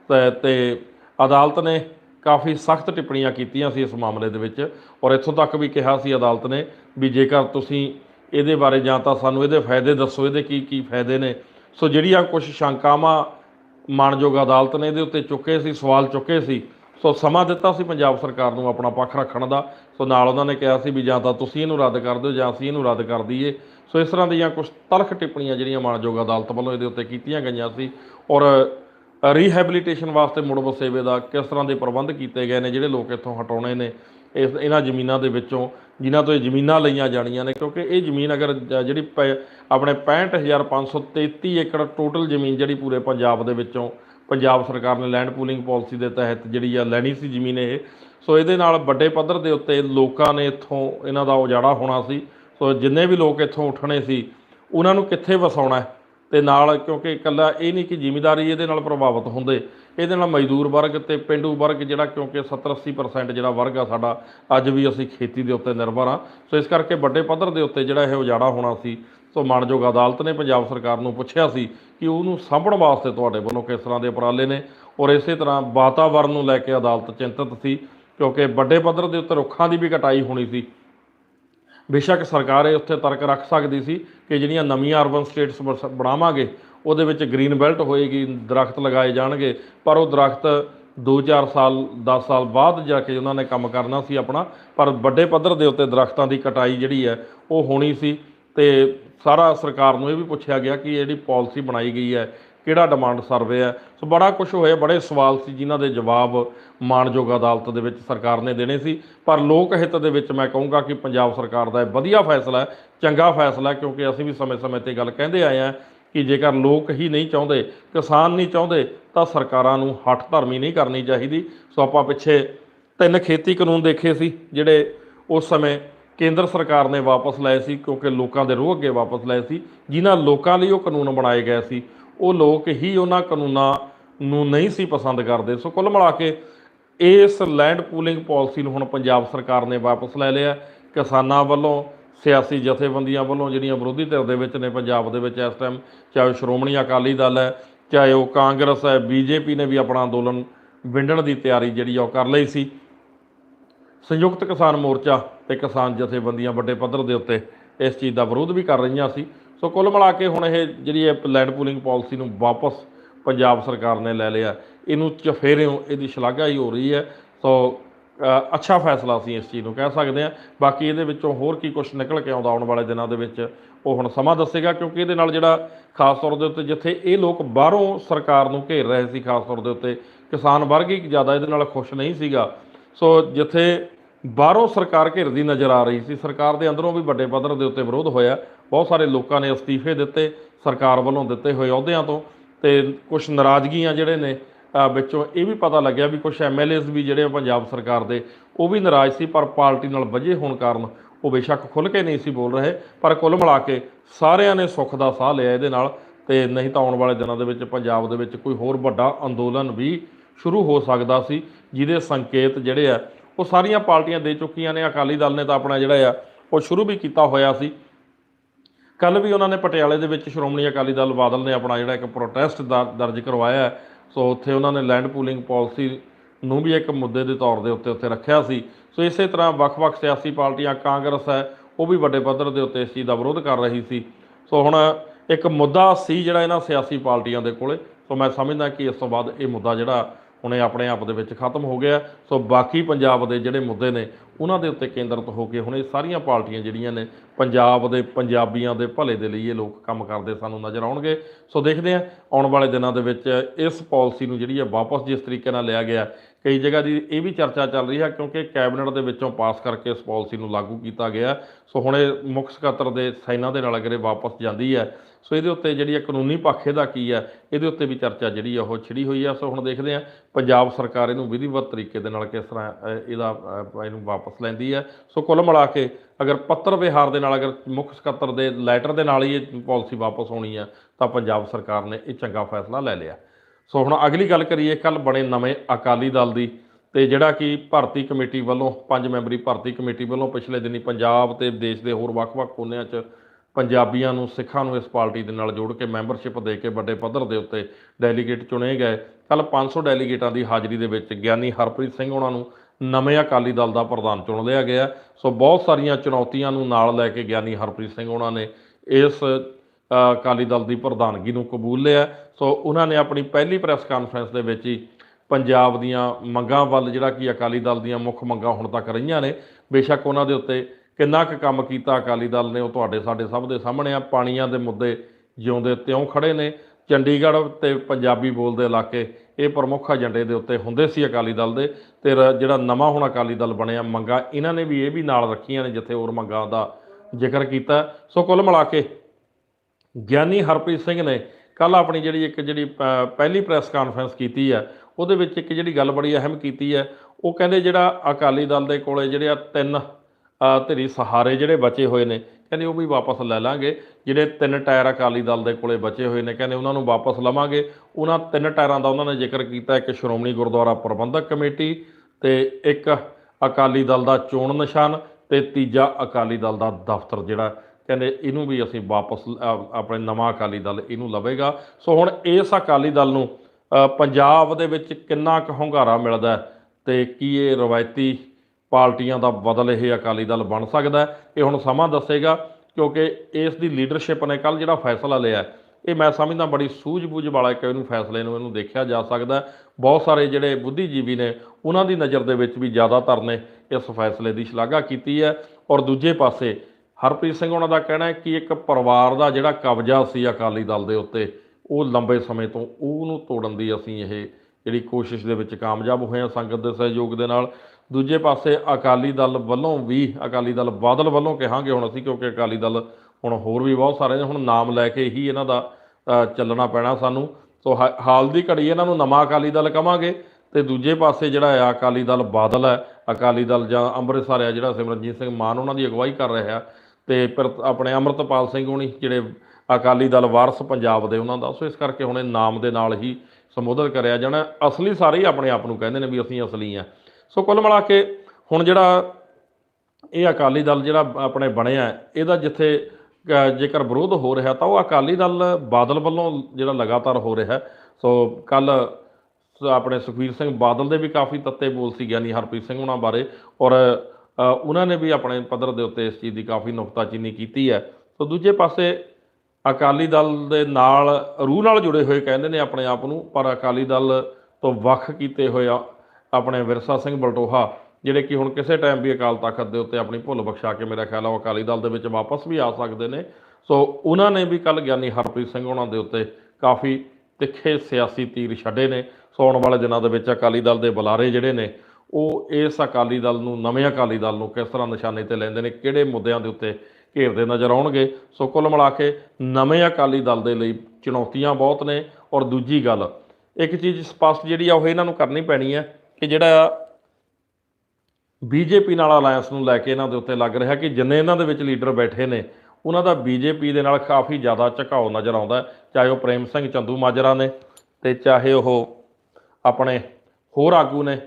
ਤੇ- ਤੇ ਅਦਾਲਤ ਨੇ ਕਾਫੀ ਸਖਤ ਟਿੱਪਣੀਆਂ ਕੀਤੀਆਂ ਸੀ ਇਸ ਮਾਮਲੇ ਦੇ ਵਿੱਚ ਔਰ ਇੱਥੋਂ ਤੱਕ ਵੀ ਕਿਹਾ ਸੀ ਅਦਾਲਤ ਨੇ ਵੀ ਜੇਕਰ ਤੁਸੀਂ ਇਹਦੇ ਬਾਰੇ ਜਾਂ ਤਾਂ ਸਾਨੂੰ ਇਹਦੇ ਫਾਇਦੇ ਦੱਸੋ, ਇਹਦੇ ਕੀ ਕੀ ਫਾਇਦੇ ਨੇ। ਸੋ ਜਿਹੜੀਆਂ ਕੁਝ ਸ਼ੰਕਾਵਾਂ ਮਾਣਯੋਗ ਅਦਾਲਤ ਨੇ ਇਹਦੇ ਉੱਤੇ ਚੁੱਕੇ ਸੀ, ਸਵਾਲ ਚੁੱਕੇ ਸੀ। ਸੋ ਸਮਾਂ ਦਿੱਤਾ ਸੀ ਪੰਜਾਬ ਸਰਕਾਰ ਨੂੰ ਆਪਣਾ ਪੱਖ ਰੱਖਣ ਦਾ। ਸੋ ਨਾਲ ਉਹਨਾਂ ਨੇ ਕਿਹਾ ਸੀ ਵੀ ਜਾਂ ਤਾਂ ਤੁਸੀਂ ਇਹਨੂੰ ਰੱਦ ਕਰ ਦਿਓ ਜਾਂ ਅਸੀਂ ਇਹਨੂੰ ਰੱਦ ਕਰ ਦਈਏ। ਸੋ ਇਸ ਤਰ੍ਹਾਂ ਦੀਆਂ ਕੁਝ ਤਲਖ ਟਿੱਪਣੀਆਂ ਜਿਹੜੀਆਂ ਮਾਣਯੋਗ ਅਦਾਲਤ ਵੱਲੋਂ ਇਹਦੇ ਉੱਤੇ ਕੀਤੀਆਂ ਗਈਆਂ ਸੀ ਔਰ ਰੀਹੈਬਿਲਿਟੇਸ਼ਨ ਵਾਸਤੇ ਮੁੜ ਵਸੇਵੇ ਦਾ ਕਿਸ ਤਰ੍ਹਾਂ ਦੇ ਪ੍ਰਬੰਧ ਕੀਤੇ ਗਏ ਨੇ, ਜਿਹੜੇ ਲੋਕ ਇੱਥੋਂ ਹਟਾਉਣੇ ਨੇ, ਇਸ, ਇਹਨਾਂ ਜ਼ਮੀਨਾਂ ਦੇ ਵਿੱਚੋਂ ਜਿਨ੍ਹਾਂ ਤੋਂ ਇਹ ਜ਼ਮੀਨਾਂ ਲਈਆਂ ਜਾਣੀਆਂ ਨੇ, ਕਿਉਂਕਿ ਇਹ ਜ਼ਮੀਨ ਅਗਰ ਜਿਹੜੀ ਪੈ- ਆਪਣੇ 65533 ਏਕੜ ਟੋਟਲ ਜ਼ਮੀਨ ਜਿਹੜੀ ਪੂਰੇ ਪੰਜਾਬ ਦੇ ਵਿੱਚੋਂ ਪੰਜਾਬ ਸਰਕਾਰ ਨੇ ਲੈਂਡ ਪੂਲਿੰਗ ਪਾਲਿਸੀ ਦੇ ਤਹਿਤ ਜਿਹੜੀ ਆ ਲੈਣੀ ਸੀ ਜ਼ਮੀਨ ਇਹ, ਸੋ ਇਹਦੇ ਨਾਲ ਵੱਡੇ ਪੱਧਰ ਦੇ ਉੱਤੇ ਲੋਕਾਂ ਨੇ ਇੱਥੋਂ ਇਹਨਾਂ ਦਾ ਉਜਾੜਾ ਹੋਣਾ ਸੀ, ਸੋ ਜਿੰਨੇ ਵੀ ਲੋਕ ਇੱਥੋਂ ਉੱਠਣੇ ਸੀ, ਉਹਨਾਂ ਨੂੰ ਕਿੱਥੇ ਵਸਾਉਣਾ ਤੇ ਨਾਲ ਕਿਉਂਕਿ ਇਕੱਲਾ ਇਹ ਨਹੀਂ ਕਿ ਜ਼ਿਮੀਦਾਰੀ ਇਹਦੇ ਨਾਲ ਪ੍ਰਭਾਵਿਤ ਹੁੰਦੇ, ਇਹਦੇ ਨਾਲ ਮਜ਼ਦੂਰ ਵਰਗ ਤੇ ਪਿੰਡੂ ਵਰਗ ਜਿਹੜਾ ਕਿਉਂਕਿ 70-80% ਜਿਹੜਾ ਵਰਗ ਆ ਸਾਡਾ, ਅੱਜ ਵੀ ਅਸੀਂ ਖੇਤੀ ਦੇ ਉੱਤੇ ਨਿਰਭਰ ਆ ਸੋ ਇਸ ਕਰਕੇ ਵੱਡੇ ਪੱਧਰ ਦੇ ਉੱਤੇ ਜਿਹੜਾ ਇਹ ਉਜਾੜਾ ਹੋਣਾ ਸੀ, ਸੋ ਮਾਣਯੋਗ ਅਦਾਲਤ ਨੇ ਪੰਜਾਬ ਸਰਕਾਰ ਨੂੰ ਪੁੱਛਿਆ ਸੀ ਕਿ ਉਹਨੂੰ ਸਾਂਭਣ ਵਾਸਤੇ ਤੁਹਾਡੇ ਵੱਲੋਂ ਕਿਸ ਤਰ੍ਹਾਂ ਦੇ ਉਪਰਾਲੇ ਨੇ ਔਰ ਇਸੇ ਤਰ੍ਹਾਂ ਵਾਤਾਵਰਣ ਨੂੰ ਲੈ ਕੇ ਅਦਾਲਤ ਚਿੰਤਤ ਸੀ ਕਿਉਂਕਿ ਵੱਡੇ ਪੱਧਰ ਦੇ ਉੱਤੇ ਰੁੱਖਾਂ ਦੀ ਵੀ ਕਟਾਈ ਹੋਣੀ ਸੀ। ਬੇਸ਼ੱਕ ਸਰਕਾਰ ਇਹ ਉੱਥੇ ਤਰਕ ਰੱਖ ਸਕਦੀ ਸੀ ਕਿ ਜਿਹੜੀਆਂ ਨਵੀਆਂ ਅਰਬਨ ਸਟੇਟਸ ਬਸ- ਬਣਾਵਾਂਗੇ, ਉਹਦੇ ਵਿੱਚ ਗ੍ਰੀਨ ਬੈਲਟ ਹੋਏਗੀ, ਦਰਖਤ ਲਗਾਏ ਜਾਣਗੇ, ਪਰ ਉਹ ਦਰਖਤ 2-4 ਸਾਲ 10 ਸਾਲ ਬਾਅਦ ਜਾ ਕੇ ਉਹਨਾਂ ਨੇ ਕੰਮ ਕਰਨਾ ਸੀ ਆਪਣਾ, ਪਰ ਵੱਡੇ ਪੱਧਰ ਦੇ ਉੱਤੇ ਦਰਖਤਾਂ ਦੀ ਕਟਾਈ ਜਿਹੜੀ ਹੈ, ਉਹ ਹੋਣੀ ਸੀ ਤੇ ਸਾਰਾ ਸਰਕਾਰ ਨੂੰ ਇਹ ਵੀ ਪੁੱਛਿਆ ਗਿਆ ਕਿ ਜਿਹੜੀ ਪਾਲਿਸੀ ਬਣਾਈ ਗਈ ਹੈ ਕਿਹੜਾ ਡਿਮਾਂਡ ਸਰਵੇ ਹੈ? ਸੋ ਬੜਾ ਕੁਝ ਹੋਇਆ, ਬੜੇ ਸਵਾਲ ਸੀ ਜਿਨ੍ਹਾਂ ਦੇ ਜਵਾਬ ਮਾਣਯੋਗ ਅਦਾਲਤ ਦੇ ਵਿੱਚ ਸਰਕਾਰ ਨੇ ਦੇਣੇ ਸੀ। ਪਰ ਲੋਕ ਹਿੱਤ ਦੇ ਵਿੱਚ ਮੈਂ ਕਹੂੰਗਾ ਕਿ ਪੰਜਾਬ ਸਰਕਾਰ ਦਾ ਇਹ ਵਧੀਆ ਫੈਸਲਾ ਹੈ, ਚੰਗਾ ਫੈਸਲਾ ਹੈ, ਕਿਉਂਕਿ ਅਸੀਂ ਵੀ ਸਮੇਂ-ਸਮੇਂ ਤੇ ਗੱਲ ਕਹਿੰਦੇ ਆਏ ਹਾਂ ਕਿ ਜੇਕਰ ਲੋਕ ਹੀ ਨਹੀਂ ਚਾਹੁੰਦੇ, ਕਿਸਾਨ ਨਹੀਂ ਚਾਹੁੰਦੇ, ਤਾਂ ਸਰਕਾਰਾਂ ਨੂੰ ਹੱਠ ਧਰਮੀ ਨਹੀਂ ਕਰਨੀ ਚਾਹੀਦੀ। ਸੋ ਆਪਾਂ ਪਿੱਛੇ ਤਿੰਨ ਖੇਤੀ ਕਾਨੂੰਨ ਦੇਖੇ ਸੀ, ਜਿਹੜੇ ਉਸ ਸਮੇਂ ਕੇਂਦਰ ਸਰਕਾਰ ਨੇ ਵਾਪਸ ਲਏ ਸੀ ਕਿਉਂਕਿ ਲੋਕਾਂ ਦੇ ਰੋਹ ਅੱਗੇ ਵਾਪਸ ਲਏ ਸੀ, ਜਿਨ੍ਹਾਂ ਲੋਕਾਂ ਲਈ ਉਹ ਕਾਨੂੰਨ ਬਣਾਏ ਗਏ ਸੀ। ਉਹ ਲੋਕ ਹੀ ਉਹਨਾਂ ਕਾਨੂੰਨਾਂ ਨੂੰ ਨਹੀਂ ਸੀ ਪਸੰਦ ਕਰਦੇ। ਸੋ ਕੁੱਲ ਮਿਲਾ ਕੇ ਇਸ ਲੈਂਡ ਪੂਲਿੰਗ ਪਾਲਿਸੀ ਨੂੰ ਹੁਣ ਪੰਜਾਬ ਸਰਕਾਰ ਨੇ ਵਾਪਸ ਲੈ ਲਿਆ। ਕਿਸਾਨਾਂ ਵੱਲੋਂ, ਸਿਆਸੀ ਜਥੇਬੰਦੀਆਂ ਵੱਲੋਂ ਜਿਹੜੀਆਂ ਵਿਰੋਧੀ ਧਿਰ ਦੇ ਵਿੱਚ ਨੇ ਪੰਜਾਬ ਦੇ ਵਿੱਚ ਇਸ ਟਾਈਮ ਚਾਹੇ ਉਹ ਸ਼੍ਰੋਮਣੀ ਅਕਾਲੀ ਦਲ ਹੈ, ਚਾਹੇ ਉਹ ਕਾਂਗਰਸ ਹੈ, ਬੀਜੇਪੀ ਨੇ ਵੀ ਆਪਣਾ ਅੰਦੋਲਨ ਵਿੰਡਣ ਦੀ ਤਿਆਰੀ ਜਿਹੜੀ ਆ ਉਹ ਕਰ ਲਈ ਸੀ। ਸੰਯੁਕਤ ਕਿਸਾਨ ਮੋਰਚਾ ਤੇ ਕਿਸਾਨ ਜਥੇਬੰਦੀਆਂ ਵੱਡੇ ਪੱਧਰ ਦੇ ਉੱਤੇ ਇਸ ਚੀਜ਼ ਦਾ ਵਿਰੋਧ ਵੀ ਕਰ ਰਹੀਆਂ ਸੀ। ਸੋ ਕੁੱਲ ਮਿਲਾ ਕੇ ਹੁਣ ਇਹ ਜਿਹੜੀ ਇਹ ਲੈਂਡ ਪੂਲਿੰਗ ਪਾਲਿਸੀ ਨੂੰ ਵਾਪਸ ਪੰਜਾਬ ਸਰਕਾਰ ਨੇ ਲੈ ਲਿਆ, ਇਹਨੂੰ ਚਫੇਰਿਓਂ ਇਹਦੀ ਸ਼ਲਾਘਾ ਹੀ ਹੋ ਰਹੀ ਹੈ। ਸੋ ਅੱਛਾ ਫੈਸਲਾ ਅਸੀਂ ਇਸ ਚੀਜ਼ ਨੂੰ ਕਹਿ ਸਕਦੇ ਹਾਂ। ਬਾਕੀ ਇਹਦੇ ਵਿੱਚੋਂ ਹੋਰ ਕੀ ਕੁਝ ਨਿਕਲ ਕੇ ਆਉਂਦਾ ਆਉਣ ਵਾਲੇ ਦਿਨਾਂ ਦੇ ਵਿੱਚ, ਉਹ ਹੁਣ ਸਮਾਂ ਦੱਸੇਗਾ, ਕਿਉਂਕਿ ਇਹਦੇ ਨਾਲ ਜਿਹੜਾ ਖਾਸ ਤੌਰ ਦੇ ਉੱਤੇ ਜਿੱਥੇ ਇਹ ਲੋਕ ਬਾਹਰੋਂ ਸਰਕਾਰ ਨੂੰ ਘੇਰ ਰਹੇ ਸੀ, ਖਾਸ ਤੌਰ ਦੇ ਉੱਤੇ ਕਿਸਾਨ ਵਰਗ ਹੀ ਜ਼ਿਆਦਾ ਇਹਦੇ ਨਾਲ ਖੁਸ਼ ਨਹੀਂ ਸੀਗਾ। ਸੋ ਜਿੱਥੇ ਬਾਹਰੋਂ ਸਰਕਾਰ ਘਿਰਦੀ ਨਜ਼ਰ ਆ ਰਹੀ ਸੀ, ਸਰਕਾਰ ਦੇ ਅੰਦਰੋਂ ਵੀ ਵੱਡੇ ਪੱਧਰ ਦੇ ਉੱਤੇ ਵਿਰੋਧ ਹੋਇਆ। ਬਹੁਤ ਸਾਰੇ ਲੋਕਾਂ ਨੇ ਅਸਤੀਫੇ ਦਿੱਤੇ, ਸਰਕਾਰ ਵੱਲੋਂ ਦਿੱਤੇ ਹੋਏ ਅਹੁਦਿਆਂ ਤੋਂ ਤੇ ਕੁਝ ਨਾਰਾਜ਼ਗੀਆਂ ਜਿਹੜੇ ਨੇ ਵਿੱਚੋਂ ਇਹ ਵੀ ਪਤਾ ਲੱਗਿਆ ਵੀ ਕੁਝ ਐਮਐਲਏਜ਼ ਵੀ ਜਿਹੜੇ ਆ ਪੰਜਾਬ ਸਰਕਾਰ ਦੇ, ਉਹ ਵੀ ਨਾਰਾਜ਼ ਸੀ, ਪਰ ਪਾਰਟੀ ਨਾਲ ਵਜੇ ਹੋਣ ਕਾਰਨ ਉਹ ਬੇਸ਼ੱਕ ਖੁੱਲ੍ਹ ਕੇ ਨਹੀਂ ਸੀ ਬੋਲ ਰਹੇ, ਪਰ ਕੁੱਲ ਮਿਲਾ ਕੇ ਸਾਰਿਆਂ ਨੇ ਸੁੱਖ ਦਾ ਸਾਹ ਲਿਆ ਇਹਦੇ ਨਾਲ ਤੇ ਨਹੀਂ ਤਾਂ ਆਉਣ ਵਾਲੇ ਦਿਨਾਂ ਦੇ ਵਿੱਚ ਪੰਜਾਬ ਦੇ ਵਿੱਚ ਕੋਈ ਹੋਰ ਵੱਡਾ ਅੰਦੋਲਨ ਵੀ ਸ਼ੁਰੂ ਹੋ ਸਕਦਾ ਸੀ। ਜਿਹਦੇ ਸੰਕੇਤ ਜਿਹੜੇ ਆ, ਉਹ ਸਾਰੀਆਂ ਪਾਰਟੀਆਂ ਦੇ ਚੁੱਕੀਆਂ ਨੇ। ਅਕਾਲੀ ਦਲ ਨੇ ਤਾਂ ਆਪਣਾ ਜਿਹੜਾ ਆ, ਉਹ ਸ਼ੁਰੂ ਵੀ ਕੀਤਾ ਹੋਇਆ ਸੀ। ਕੱਲ ਵੀ ਉਹਨਾਂ ਨੇ ਪਟਿਆਲੇ ਦੇ ਵਿੱਚ ਸ਼੍ਰੋਮਣੀ ਅਕਾਲੀ ਦਲ ਬਾਦਲ ਨੇ ਆਪਣਾ ਜਿਹੜਾ ਇੱਕ ਪ੍ਰੋਟੈਸਟ ਦਰਜ ਕਰਵਾਇਆ ਸੋ ਉੱਥੇ ਉਹਨਾਂ ਨੇ ਲੈਂਡ ਪੂਲਿੰਗ ਪਾਲਿਸੀ ਨੂੰ ਵੀ ਇੱਕ ਮੁੱਦੇ ਦੇ ਤੌਰ ਦੇ ਉੱਤੇ ਉੱਥੇ ਰੱਖਿਆ ਸੀ। ਸੋ ਇਸੇ ਤਰ੍ਹਾਂ ਵੱਖ-ਵੱਖ ਸਿਆਸੀ ਪਾਰਟੀਆਂ, ਕਾਂਗਰਸ ਹੈ, ਉਹ ਵੀ ਵੱਡੇ ਪੱਧਰ ਦੇ ਉੱਤੇ ਇਸ ਚੀਜ਼ ਦਾ ਵਿਰੋਧ ਕਰ ਰਹੀ ਸੀ। ਸੋ ਹੁਣ ਇੱਕ ਮੁੱਦਾ ਸੀ ਜਿਹੜਾ ਇਹਨਾਂ ਸਿਆਸੀ ਪਾਰਟੀਆਂ ਦੇ ਕੋਲੇ। ਸੋ ਮੈਂ ਸਮਝਦਾ ਕਿ ਇਸ ਤੋਂ ਬਾਅਦ ਇਹ ਮੁੱਦਾ ਜਿਹੜਾ ਹੁਣੇ ਆਪਣੇ ਆਪ ਦੇ ਵਿੱਚ ਖਤਮ ਹੋ ਗਿਆ। ਸੋ ਬਾਕੀ ਪੰਜਾਬ ਦੇ ਜਿਹੜੇ ਮੁੱਦੇ ਨੇ, ਉਹਨਾਂ ਦੇ ਉੱਤੇ ਕੇਂਦਰਿਤ ਹੋ ਕੇ ਹੁਣ ਇਹ ਸਾਰੀਆਂ ਪਾਰਟੀਆਂ ਜਿਹੜੀਆਂ ਨੇ, ਪੰਜਾਬ ਦੇ ਪੰਜਾਬੀਆਂ ਦੇ ਭਲੇ ਦੇ ਲਈ ਇਹ ਲੋਕ ਕੰਮ ਕਰਦੇ ਸਾਨੂੰ ਨਜ਼ਰ ਆਉਣਗੇ। ਸੋ ਦੇਖਦੇ ਹਾਂ, ਆਉਣ ਵਾਲੇ ਦਿਨਾਂ ਦੇ ਵਿੱਚ ਇਸ ਪਾਲਿਸੀ ਨੂੰ ਜਿਹੜੀ ਹੈ ਵਾਪਸ ਜਿਸ ਤਰੀਕੇ ਨਾਲ ਲਿਆ ਗਿਆ ਕਈ ਜਗ੍ਹਾ ਦੀ ਇਹ ਵੀ ਚਰਚਾ ਚੱਲ ਰਹੀ ਹੈ ਕਿਉਂਕਿ ਕੈਬਨਿਟ ਦੇ ਵਿੱਚੋਂ ਪਾਸ ਕਰਕੇ ਇਸ ਪਾਲਿਸੀ ਨੂੰ ਲਾਗੂ ਕੀਤਾ ਗਿਆ ਸੋ ਹੁਣ ਇਹ ਮੁੱਖ ਸਕੱਤਰ ਦੇ ਸਾਈਨਾਂ ਦੇ ਨਾਲ ਅਗਰ ਇਹ ਵਾਪਸ ਜਾਂਦੀ ਹੈ। ਸੋ ਇਹਦੇ ਉੱਤੇ ਜਿਹੜੀ ਹੈ ਕਾਨੂੰਨੀ ਪੱਖ ਇਹਦਾ ਕੀ ਹੈ, ਇਹਦੇ ਉੱਤੇ ਵੀ ਚਰਚਾ ਜਿਹੜੀ ਆ ਉਹ ਛਿੜੀ ਹੋਈ ਆ ਸੋ ਹੁਣ ਦੇਖਦੇ ਹਾਂ, ਪੰਜਾਬ ਸਰਕਾਰ ਇਹਨੂੰ ਵਿਧੀਵਤ ਤਰੀਕੇ ਦੇ ਨਾਲ ਕਿਸ ਤਰ੍ਹਾਂ ਇਹਦਾ ਇਹਨੂੰ ਵਾਪਸ ਲੈਂਦੀ ਹੈ। ਸੋ ਕੁੱਲ ਮਿਲਾ ਕੇ ਅਗਰ ਪੱਤਰ ਵਿਹਾਰ ਦੇ ਨਾਲ ਅਗਰ ਮੁੱਖ ਸਕੱਤਰ ਦੇ ਲੈਟਰ ਦੇ ਨਾਲ ਹੀ ਇਹ ਪਾਲਿਸੀ ਵਾਪਸ ਹੋਣੀ ਆ ਤਾਂ ਪੰਜਾਬ ਸਰਕਾਰ ਨੇ ਇਹ ਚੰਗਾ ਫੈਸਲਾ ਲੈ ਲਿਆ। ਸੋ ਹੁਣ ਅਗਲੀ ਗੱਲ ਕਰੀਏ ਕੱਲ ਬਣੇ ਨਵੇਂ ਅਕਾਲੀ ਦਲ ਦੀ ਤੇ ਜਿਹੜਾ ਕਿ ਭਰਤੀ ਕਮੇਟੀ ਵੱਲੋਂ, ਪੰਜ ਮੈਂਬਰੀ ਭਰਤੀ ਕਮੇਟੀ ਵੱਲੋਂ ਪਿਛਲੇ ਦਿਨੀ ਪੰਜਾਬ ਤੇ ਦੇਸ਼ ਦੇ ਹੋਰ ਵੱਖ-ਵੱਖ ਕੋਨਿਆਂ 'ਚ ਪੰਜਾਬੀਆਂ ਨੂੰ, ਸਿੱਖਾਂ ਨੂੰ ਇਸ ਪਾਰਟੀ ਦੇ ਨਾਲ ਜੋੜ ਕੇ ਮੈਂਬਰਸ਼ਿਪ ਦੇ ਕੇ ਵੱਡੇ ਪੱਧਰ ਦੇ ਉੱਤੇ ਡੈਲੀਗੇਟ ਚੁਣੇ ਗਏ। ਕੱਲ 500 ਡੈਲੀਗੇਟਾਂ ਦੀ ਹਾਜ਼ਰੀ ਦੇ ਵਿੱਚ ਗਿਆਨੀ ਹਰਪ੍ਰੀਤ ਸਿੰਘ ਉਹਨਾਂ ਨੂੰ ਨਵੇਂ ਅਕਾਲੀ ਦਲ ਦਾ ਪ੍ਰਧਾਨ ਚੁਣ ਲਿਆ ਗਿਆ। ਸੋ ਬਹੁਤ ਸਾਰੀਆਂ ਚੁਣੌਤੀਆਂ ਨੂੰ ਨਾਲ ਲੈ ਕੇ ਗਿਆਨੀ ਹਰਪ੍ਰੀਤ ਸਿੰਘ ਉਹਨਾਂ ਨੇ ਇਸ ਅਕਾਲੀ ਦਲ ਦੀ ਪ੍ਰਧਾਨਗੀ ਨੂੰ ਕਬੂਲ ਲਿਆ ਸੋ ਉਹਨਾਂ ਨੇ ਆਪਣੀ ਪਹਿਲੀ ਪ੍ਰੈਸ ਕਾਨਫਰੰਸ ਦੇ ਵਿੱਚ ਹੀ ਪੰਜਾਬ ਦੀਆਂ ਮੰਗਾਂ ਵੱਲ ਜਿਹੜਾ ਕਿ ਅਕਾਲੀ ਦਲ ਦੀਆਂ ਮੁੱਖ ਮੰਗਾਂ ਹੁਣ ਤੱਕ ਰਹੀਆਂ ਨੇ, ਬੇਸ਼ੱਕ ਉਹਨਾਂ ਦੇ ਉੱਤੇ ਕਿੰਨਾ ਕੁ ਕੰਮ ਕੀਤਾ ਅਕਾਲੀ ਦਲ ਨੇ, ਉਹ ਤੁਹਾਡੇ ਸਾਡੇ ਸਭ ਦੇ ਸਾਹਮਣੇ ਆ। ਪਾਣੀਆਂ ਦੇ ਮੁੱਦੇ ਜਿਉਂਦੇ ਤਿਉਂ ਖੜੇ ਨੇ। ਚੰਡੀਗੜ੍ਹ ਤੇ ਪੰਜਾਬੀ ਬੋਲਦੇ ਇਲਾਕੇ ਇਹ ਪ੍ਰਮੁੱਖ ਏਜੰਡੇ ਦੇ ਉੱਤੇ ਹੁੰਦੇ ਸੀ ਅਕਾਲੀ ਦਲ ਦੇ। ਤੇ ਜਿਹੜਾ ਨਵਾਂ ਹੁਣ ਅਕਾਲੀ ਦਲ ਬਣਿਆ, ਮੰਗਾਂ ਇਹਨਾਂ ਨੇ ਵੀ ਇਹ ਵੀ ਨਾਲ ਰੱਖੀਆਂ ਨੇ, ਜਿੱਥੇ ਹੋਰ ਮੰਗਾਂ ਦਾ ਜ਼ਿਕਰ ਕੀਤਾ। ਸੋ ਕੁੱਲ ਮਿਲਾ ਕੇ ਗਿਆਨੀ ਹਰਪ੍ਰੀਤ ਸਿੰਘ ਨੇ ਕੱਲ ਆਪਣੀ ਜਿਹੜੀ ਇੱਕ ਜਿਹੜੀ ਪਹਿਲੀ ਪ੍ਰੈਸ ਕਾਨਫਰੰਸ ਕੀਤੀ ਹੈ ਉਹਦੇ ਵਿੱਚ ਇੱਕ ਜਿਹੜੀ ਗੱਲ ਬੜੀ ਅਹਿਮ ਕੀਤੀ ਹੈ ਉਹ ਕਹਿੰਦੇ ਜਿਹੜਾ ਅਕਾਲੀ ਦਲ ਦੇ ਕੋਲੇ ਜਿਹੜੇ ਆ ਤਿੰਨ ਅ, ਸਹਾਰੇ ਜਿਹੜੇ ਬਚੇ ਹੋਏ ਨੇ ਕਹਿੰਦੇ ਉਹ ਵੀ ਵਾਪਸ ਲੈ ਲਾਂਗੇ। ਜਿਹੜੇ ਤਿੰਨ ਟਾਇਰ ਅਕਾਲੀ ਦਲ ਦੇ ਕੋਲੇ ਬਚੇ ਹੋਏ ਨੇ ਕਹਿੰਦੇ ਉਹਨਾਂ ਨੂੰ ਵਾਪਸ ਲਵਾਂਗੇ। ਉਹਨਾਂ ਤਿੰਨ ਟਾਇਰਾਂ ਦਾ ਉਹਨਾਂ ਨੇ ਜ਼ਿਕਰ ਕੀਤਾ ਇੱਕ ਸ਼੍ਰੋਮਣੀ ਗੁਰਦੁਆਰਾ ਪ੍ਰਬੰਧਕ ਕਮੇਟੀ ਤੇ ਇੱਕ ਅਕਾਲੀ ਦਲ ਦਾ ਚੋਣ ਨਿਸ਼ਾਨ ਤੇ ਤੀਜਾ ਅਕਾਲੀ ਦਲ ਦਾ ਦਫ਼ਤਰ ਜਿਹੜਾ ਕਹਿੰਦੇ ਇਹਨੂੰ ਵੀ ਅਸੀਂ ਵਾਪਸ ਆਪਣੇ ਨਵਾਂ ਅਕਾਲੀ ਦਲ ਇਹਨੂੰ ਲਵੇਗਾ। ਸੋ ਹੁਣ ਇਸ ਅਕਾਲੀ ਦਲ ਨੂੰ ਪੰਜਾਬ ਦੇ ਵਿੱਚ ਕਿੰਨਾ ਕੁ ਹੁੰਗਾਰਾ ਮਿਲਦਾ ਹੈ ਤੇ ਕੀ ਇਹ ਰਵਾਇਤੀ ਪਾਰਟੀਆਂ ਦਾ ਬਦਲ ਇਹ ਅਕਾਲੀ ਦਲ ਬਣ ਸਕਦਾ ਇਹ ਹੁਣ ਸਮਾਂ ਦੱਸੇਗਾ, ਕਿਉਂਕਿ ਇਸ ਦੀ ਲੀਡਰਸ਼ਿਪ ਨੇ ਕੱਲ ਜਿਹੜਾ ਫੈਸਲਾ ਲਿਆ ਇਹ ਮੈਂ ਸਮਝਦਾ ਬੜੀ ਸੂਝ-ਬੂਝ ਵਾਲਾ ਕਿ ਇਹਨੂੰ ਫੈਸਲੇ ਨੂੰ ਇਹਨੂੰ ਦੇਖਿਆ ਜਾ ਸਕਦਾ ਬਹੁਤ ਸਾਰੇ ਜਿਹੜੇ ਬੁੱਧੀਜੀਵੀ ਨੇ, ਉਹਨਾਂ ਦੀ ਨਜ਼ਰ ਦੇ ਵਿੱਚ ਵੀ ਜ਼ਿਆਦਾਤਰ ਨੇ ਇਸ ਫੈਸਲੇ ਦੀ ਸ਼ਲਾਘਾ ਕੀਤੀ ਹੈ। ਔਰ ਦੂਜੇ ਪਾਸੇ ਹਰਪ੍ਰੀਤ ਸਿੰਘ, ਉਹਨਾਂ ਦਾ ਕਹਿਣਾ ਹੈ ਕਿ ਇੱਕ ਪਰਿਵਾਰ ਦਾ ਜਿਹੜਾ ਕਬਜ਼ਾ ਸੀ ਅਕਾਲੀ ਦਲ ਦੇ ਉੱਤੇ, ਉਹ ਲੰਬੇ ਸਮੇਂ ਤੋਂ ਉਹਨੂੰ ਤੋੜਨ ਦੀ ਅਸੀਂ ਇਹ ਜਿਹੜੀ ਕੋਸ਼ਿਸ਼ ਦੇ ਵਿੱਚ ਕਾਮਯਾਬ ਹੋਏ ਹਾਂ ਸੰਗਤ ਦੇ ਸਹਿਯੋਗ ਦੇ ਨਾਲ। ਦੂਜੇ ਪਾਸੇ ਅਕਾਲੀ ਦਲ ਵੱਲੋਂ ਵੀ, ਅਕਾਲੀ ਦਲ ਬਾਦਲ ਵੱਲੋਂ ਕਹਾਂਗੇ ਹੁਣ ਅਸੀਂ, ਕਿਉਂਕਿ ਅਕਾਲੀ ਦਲ ਹੁਣ ਹੋਰ ਵੀ ਬਹੁਤ ਸਾਰੇ ਨੇ, ਹੁਣ ਨਾਮ ਲੈ ਕੇ ਹੀ ਇਹਨਾਂ ਦਾ ਚੱਲਣਾ ਪੈਣਾ ਸਾਨੂੰ। ਸੋ ਹਾਲ ਦੀ ਘੜੀ ਇਹਨਾਂ ਨੂੰ ਨਵਾਂ ਅਕਾਲੀ ਦਲ ਕਵਾਂਗੇ ਤੇ ਦੂਜੇ ਪਾਸੇ ਜਿਹੜਾ ਆ ਅਕਾਲੀ ਦਲ ਬਾਦਲ ਹੈ, ਅਕਾਲੀ ਦਲ ਜਾਂ ਅੰਮ੍ਰਿਤਸਰ ਆ ਜਿਹੜਾ ਸਿਮਰਨਜੀਤ ਸਿੰਘ ਮਾਨ ਉਹਨਾਂ ਦੀ ਅਗਵਾਈ ਕਰ ਰਿਹਾ। ਤੇ ਪਰ ਆਪਣੇ ਅੰਮ੍ਰਿਤਪਾਲ ਸਿੰਘ ਹੋਣੀ, ਜਿਹੜੇ ਅਕਾਲੀ ਦਲ ਵਾਰਸ ਪੰਜਾਬ ਦੇ ਉਹਨਾਂ ਦਾ, ਸੋ ਇਸ ਕਰਕੇ ਹੁਣ ਇਹ ਨਾਮ ਦੇ ਨਾਲ ਹੀ ਸੰਬੋਧਨ ਕਰਿਆ ਜਾਣਾ। ਅਸਲੀ ਸਾਰੇ ਹੀ ਆਪਣੇ ਆਪ ਨੂੰ ਕਹਿੰਦੇ ਨੇ ਵੀ ਅਸੀਂ ਅਸਲੀ ਆ ਸੋ ਕੁੱਲ ਮਿਲਾ ਕੇ ਹੁਣ ਜਿਹੜਾ ਇਹ ਅਕਾਲੀ ਦਲ ਜਿਹੜਾ ਆਪਣੇ ਬਣਿਆ ਇਹਦਾ ਜਿੱਥੇ ਜੇਕਰ ਵਿਰੋਧ ਹੋ ਰਿਹਾ ਤਾਂ ਉਹ ਅਕਾਲੀ ਦਲ ਬਾਦਲ ਵੱਲੋਂ ਜਿਹੜਾ ਲਗਾਤਾਰ ਹੋ ਰਿਹਾ। ਸੋ ਕੱਲ ਆਪਣੇ ਸੁਖਬੀਰ ਸਿੰਘ ਬਾਦਲ ਦੇ ਵੀ ਕਾਫੀ ਤੱਤੇ ਬੋਲ ਸੀ ਗਿਆਨੀ ਹਰਪ੍ਰੀਤ ਸਿੰਘ ਉਹਨਾਂ ਬਾਰੇ ਔਰ ਉਹਨਾਂ ਨੇ ਵੀ ਆਪਣੇ ਪੱਧਰ ਦੇ ਉੱਤੇ ਇਸ ਚੀਜ਼ ਦੀ ਕਾਫੀ ਨੁਕਤਾਚੀਨੀ ਕੀਤੀ ਹੈ। ਸੋ ਦੂਜੇ ਪਾਸੇ ਅਕਾਲੀ ਦਲ ਦੇ ਨਾਲ, ਰੂਹ ਨਾਲ ਜੁੜੇ ਹੋਏ ਕਹਿੰਦੇ ਨੇ ਆਪਣੇ ਆਪ ਨੂੰ, ਪਰ ਅਕਾਲੀ ਦਲ ਤੋਂ ਵੱਖ ਕੀਤੇ ਹੋਏ ਆ ਆਪਣੇ ਵਿਰਸਾ ਸਿੰਘ ਬਲਟੋਹਾ, ਜਿਹੜੇ ਕਿ ਹੁਣ ਕਿਸੇ ਟਾਈਮ ਵੀ ਅਕਾਲ ਤਖਤ ਦੇ ਉੱਤੇ ਆਪਣੀ ਭੁੱਲ ਬਖਸ਼ਾ ਕੇ ਮੇਰਾ ਖਿਆਲ ਆ ਉਹ ਅਕਾਲੀ ਦਲ ਦੇ ਵਿੱਚ ਵਾਪਸ ਵੀ ਆ ਸਕਦੇ ਨੇ। ਸੋ ਉਹਨਾਂ ਨੇ ਵੀ ਕੱਲ ਗਿਆਨੀ ਹਰਪ੍ਰੀਤ ਸਿੰਘ ਉਹਨਾਂ ਦੇ ਉੱਤੇ ਕਾਫੀ ਤਿੱਖੇ ਸਿਆਸੀ ਤੀਰ ਛੱਡੇ ਨੇ। ਸੋ ਆਉਣ ਵਾਲੇ ਦਿਨਾਂ ਦੇ ਵਿੱਚ ਅਕਾਲੀ ਦਲ ਦੇ ਬੁਲਾਰੇ ਜਿਹੜੇ ਨੇ ਉਹ ਇਸ ਅਕਾਲੀ ਦਲ ਨੂੰ, ਨਵੇਂ ਅਕਾਲੀ ਦਲ ਨੂੰ ਕਿਸ ਤਰ੍ਹਾਂ ਨਿਸ਼ਾਨੇ ਤੇ ਲੈਂਦੇ ਨੇ, ਕਿਹੜੇ ਮੁੱਦਿਆਂ ਦੇ ਉੱਤੇ ਘੇਰਦੇ ਨਜ਼ਰ ਆਉਣਗੇ, ਸੋ ਕੁੱਲ ਮਿਲਾ ਕੇ ਨਵੇਂ ਅਕਾਲੀ ਦਲ ਦੇ ਲਈ ਚੁਣੌਤੀਆਂ ਬਹੁਤ ਨੇ। ਔਰ ਦੂਜੀ ਗੱਲ, ਇੱਕ ਚੀਜ਼ ਸਪਸ਼ਟ ਜਿਹੜੀ ਆ, ਉਹ ਇਹਨਾਂ ਨੂੰ ਕਰਨੀ ਪੈਣੀ ਹੈ ਕਿ ਜਿਹੜਾ ਬੀਜੇਪੀ ਨਾਲ ਅਲਾਈਅੰਸ ਨੂੰ ਲੈ ਕੇ ਇਹਨਾਂ ਦੇ ਉੱਤੇ ਲੱਗ ਰਿਹਾ ਕਿ ਜਿੰਨੇ ਇਹਨਾਂ ਦੇ ਵਿੱਚ ਲੀਡਰ ਬੈਠੇ ਨੇ, ਉਹਨਾਂ ਦਾ ਬੀਜੇਪੀ ਦੇ ਨਾਲ ਕਾਫੀ ਜ਼ਿਆਦਾ ਝੁਕਾਓ ਨਜ਼ਰ ਆਉਂਦਾ ਚਾਹੇ ਉਹ ਪ੍ਰੇਮ ਸਿੰਘ ਚੰਦੂ ਮਾਜਰਾ ਨੇ ਤੇ ਚਾਹੇ ਉਹ ਆਪਣੇ ਹੋਰ ਆਗੂ ਨੇ।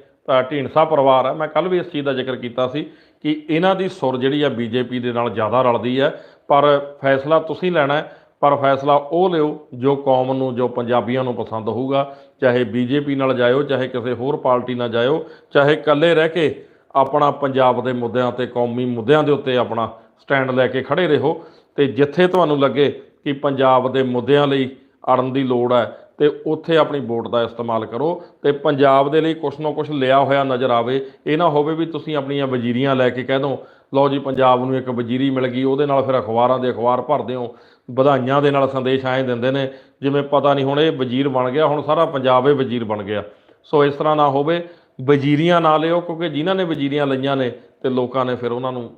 ਢੀਂਡਸਾ ਪਰਿਵਾਰ ਹੈ। ਮੈਂ ਕੱਲ ਵੀ ਇਸ ਚੀਜ਼ ਦਾ ਜ਼ਿਕਰ ਕੀਤਾ ਸੀ ਕਿ ਇਹਨਾਂ ਦੀ ਸੁਰ ਜਿਹੜੀ ਆ ਬੀਜੇਪੀ ਦੇ ਨਾਲ ਜ਼ਿਆਦਾ ਰਲਦੀ ਹੈ। ਪਰ ਫੈਸਲਾ ਤੁਸੀਂ ਲੈਣਾ ਪਰ ਫੈਸਲਾ ਉਹ ਲਿਓ ਜੋ ਕੌਮ ਨੂੰ, ਜੋ ਪੰਜਾਬੀਆਂ ਨੂੰ ਪਸੰਦ ਹੋਊਗਾ। ਚਾਹੇ ਬੀਜੇਪੀ ਨਾਲ ਜਾਇਓ, ਚਾਹੇ ਕਿਸੇ ਹੋਰ ਪਾਰਟੀ ਨਾਲ ਜਾਇਓ, ਚਾਹੇ ਇਕੱਲੇ ਰਹਿ ਕੇ ਆਪਣਾ ਪੰਜਾਬ ਦੇ ਮੁੱਦਿਆਂ ਤੇ, ਕੌਮੀ ਮੁੱਦਿਆਂ ਦੇ ਉੱਤੇ ਆਪਣਾ ਸਟੈਂਡ ਲੈ ਕੇ ਖੜੇ ਰਹੋ। ਤੇ ਜਿੱਥੇ ਤੁਹਾਨੂੰ ਲੱਗੇ ਕਿ ਪੰਜਾਬ ਦੇ ਮੁੱਦਿਆਂ ਲਈ ਅੜਨ ਦੀ ਲੋੜ ਹੈ ਤੇ ਉੱਥੇ ਆਪਣੀ ਵੋਟ ਦਾ ਇਸਤੇਮਾਲ ਕਰੋ ਤੇ ਪੰਜਾਬ ਦੇ ਲਈ ਕੁਛ ਨਾ ਕੁਛ ਲਿਆ ਹੋਇਆ ਨਜ਼ਰ ਆਵੇ। ਇਹ ਨਾ ਹੋਵੇ ਵੀ ਤੁਸੀਂ ਆਪਣੀਆਂ ਵਜ਼ੀਰੀਆਂ ਲੈ ਕੇ ਕਹਿ ਦੋ, ਲਓ ਜੀ ਪੰਜਾਬ ਨੂੰ ਇੱਕ ਵਜ਼ੀਰੀ ਮਿਲ ਗਈ, ਉਹਦੇ ਨਾਲ ਫਿਰ ਅਖਬਾਰਾਂ ਦੇ ਅਖਬਾਰ ਭਰਦੇ ਹੋ, ਵਧਾਈਆਂ ਦੇ ਨਾਲ ਸੰਦੇਸ਼ ਆਏ ਦਿੰਦੇ ਨੇ, ਜਿਵੇਂ ਪਤਾ ਨਹੀਂ ਹੁਣ ਇਹ ਵਜ਼ੀਰ ਬਣ ਗਿਆ, ਹੁਣ ਸਾਰਾ ਪੰਜਾਬ ਇਹ ਵਜ਼ੀਰ ਬਣ ਗਿਆ। ਸੋ ਇਸ ਤਰ੍ਹਾਂ ਨਾ ਹੋਵੇ, ਵਜ਼ੀਰੀਆਂ ਨਾ ਲਿਓ, ਕਿਉਂਕਿ ਜਿਨ੍ਹਾਂ ਨੇ ਵਜ਼ੀਰੀਆਂ ਲਈਆਂ ਨੇ ਤੇ ਲੋਕਾਂ ਨੇ ਫਿਰ ਉਹਨਾਂ ਨੂੰ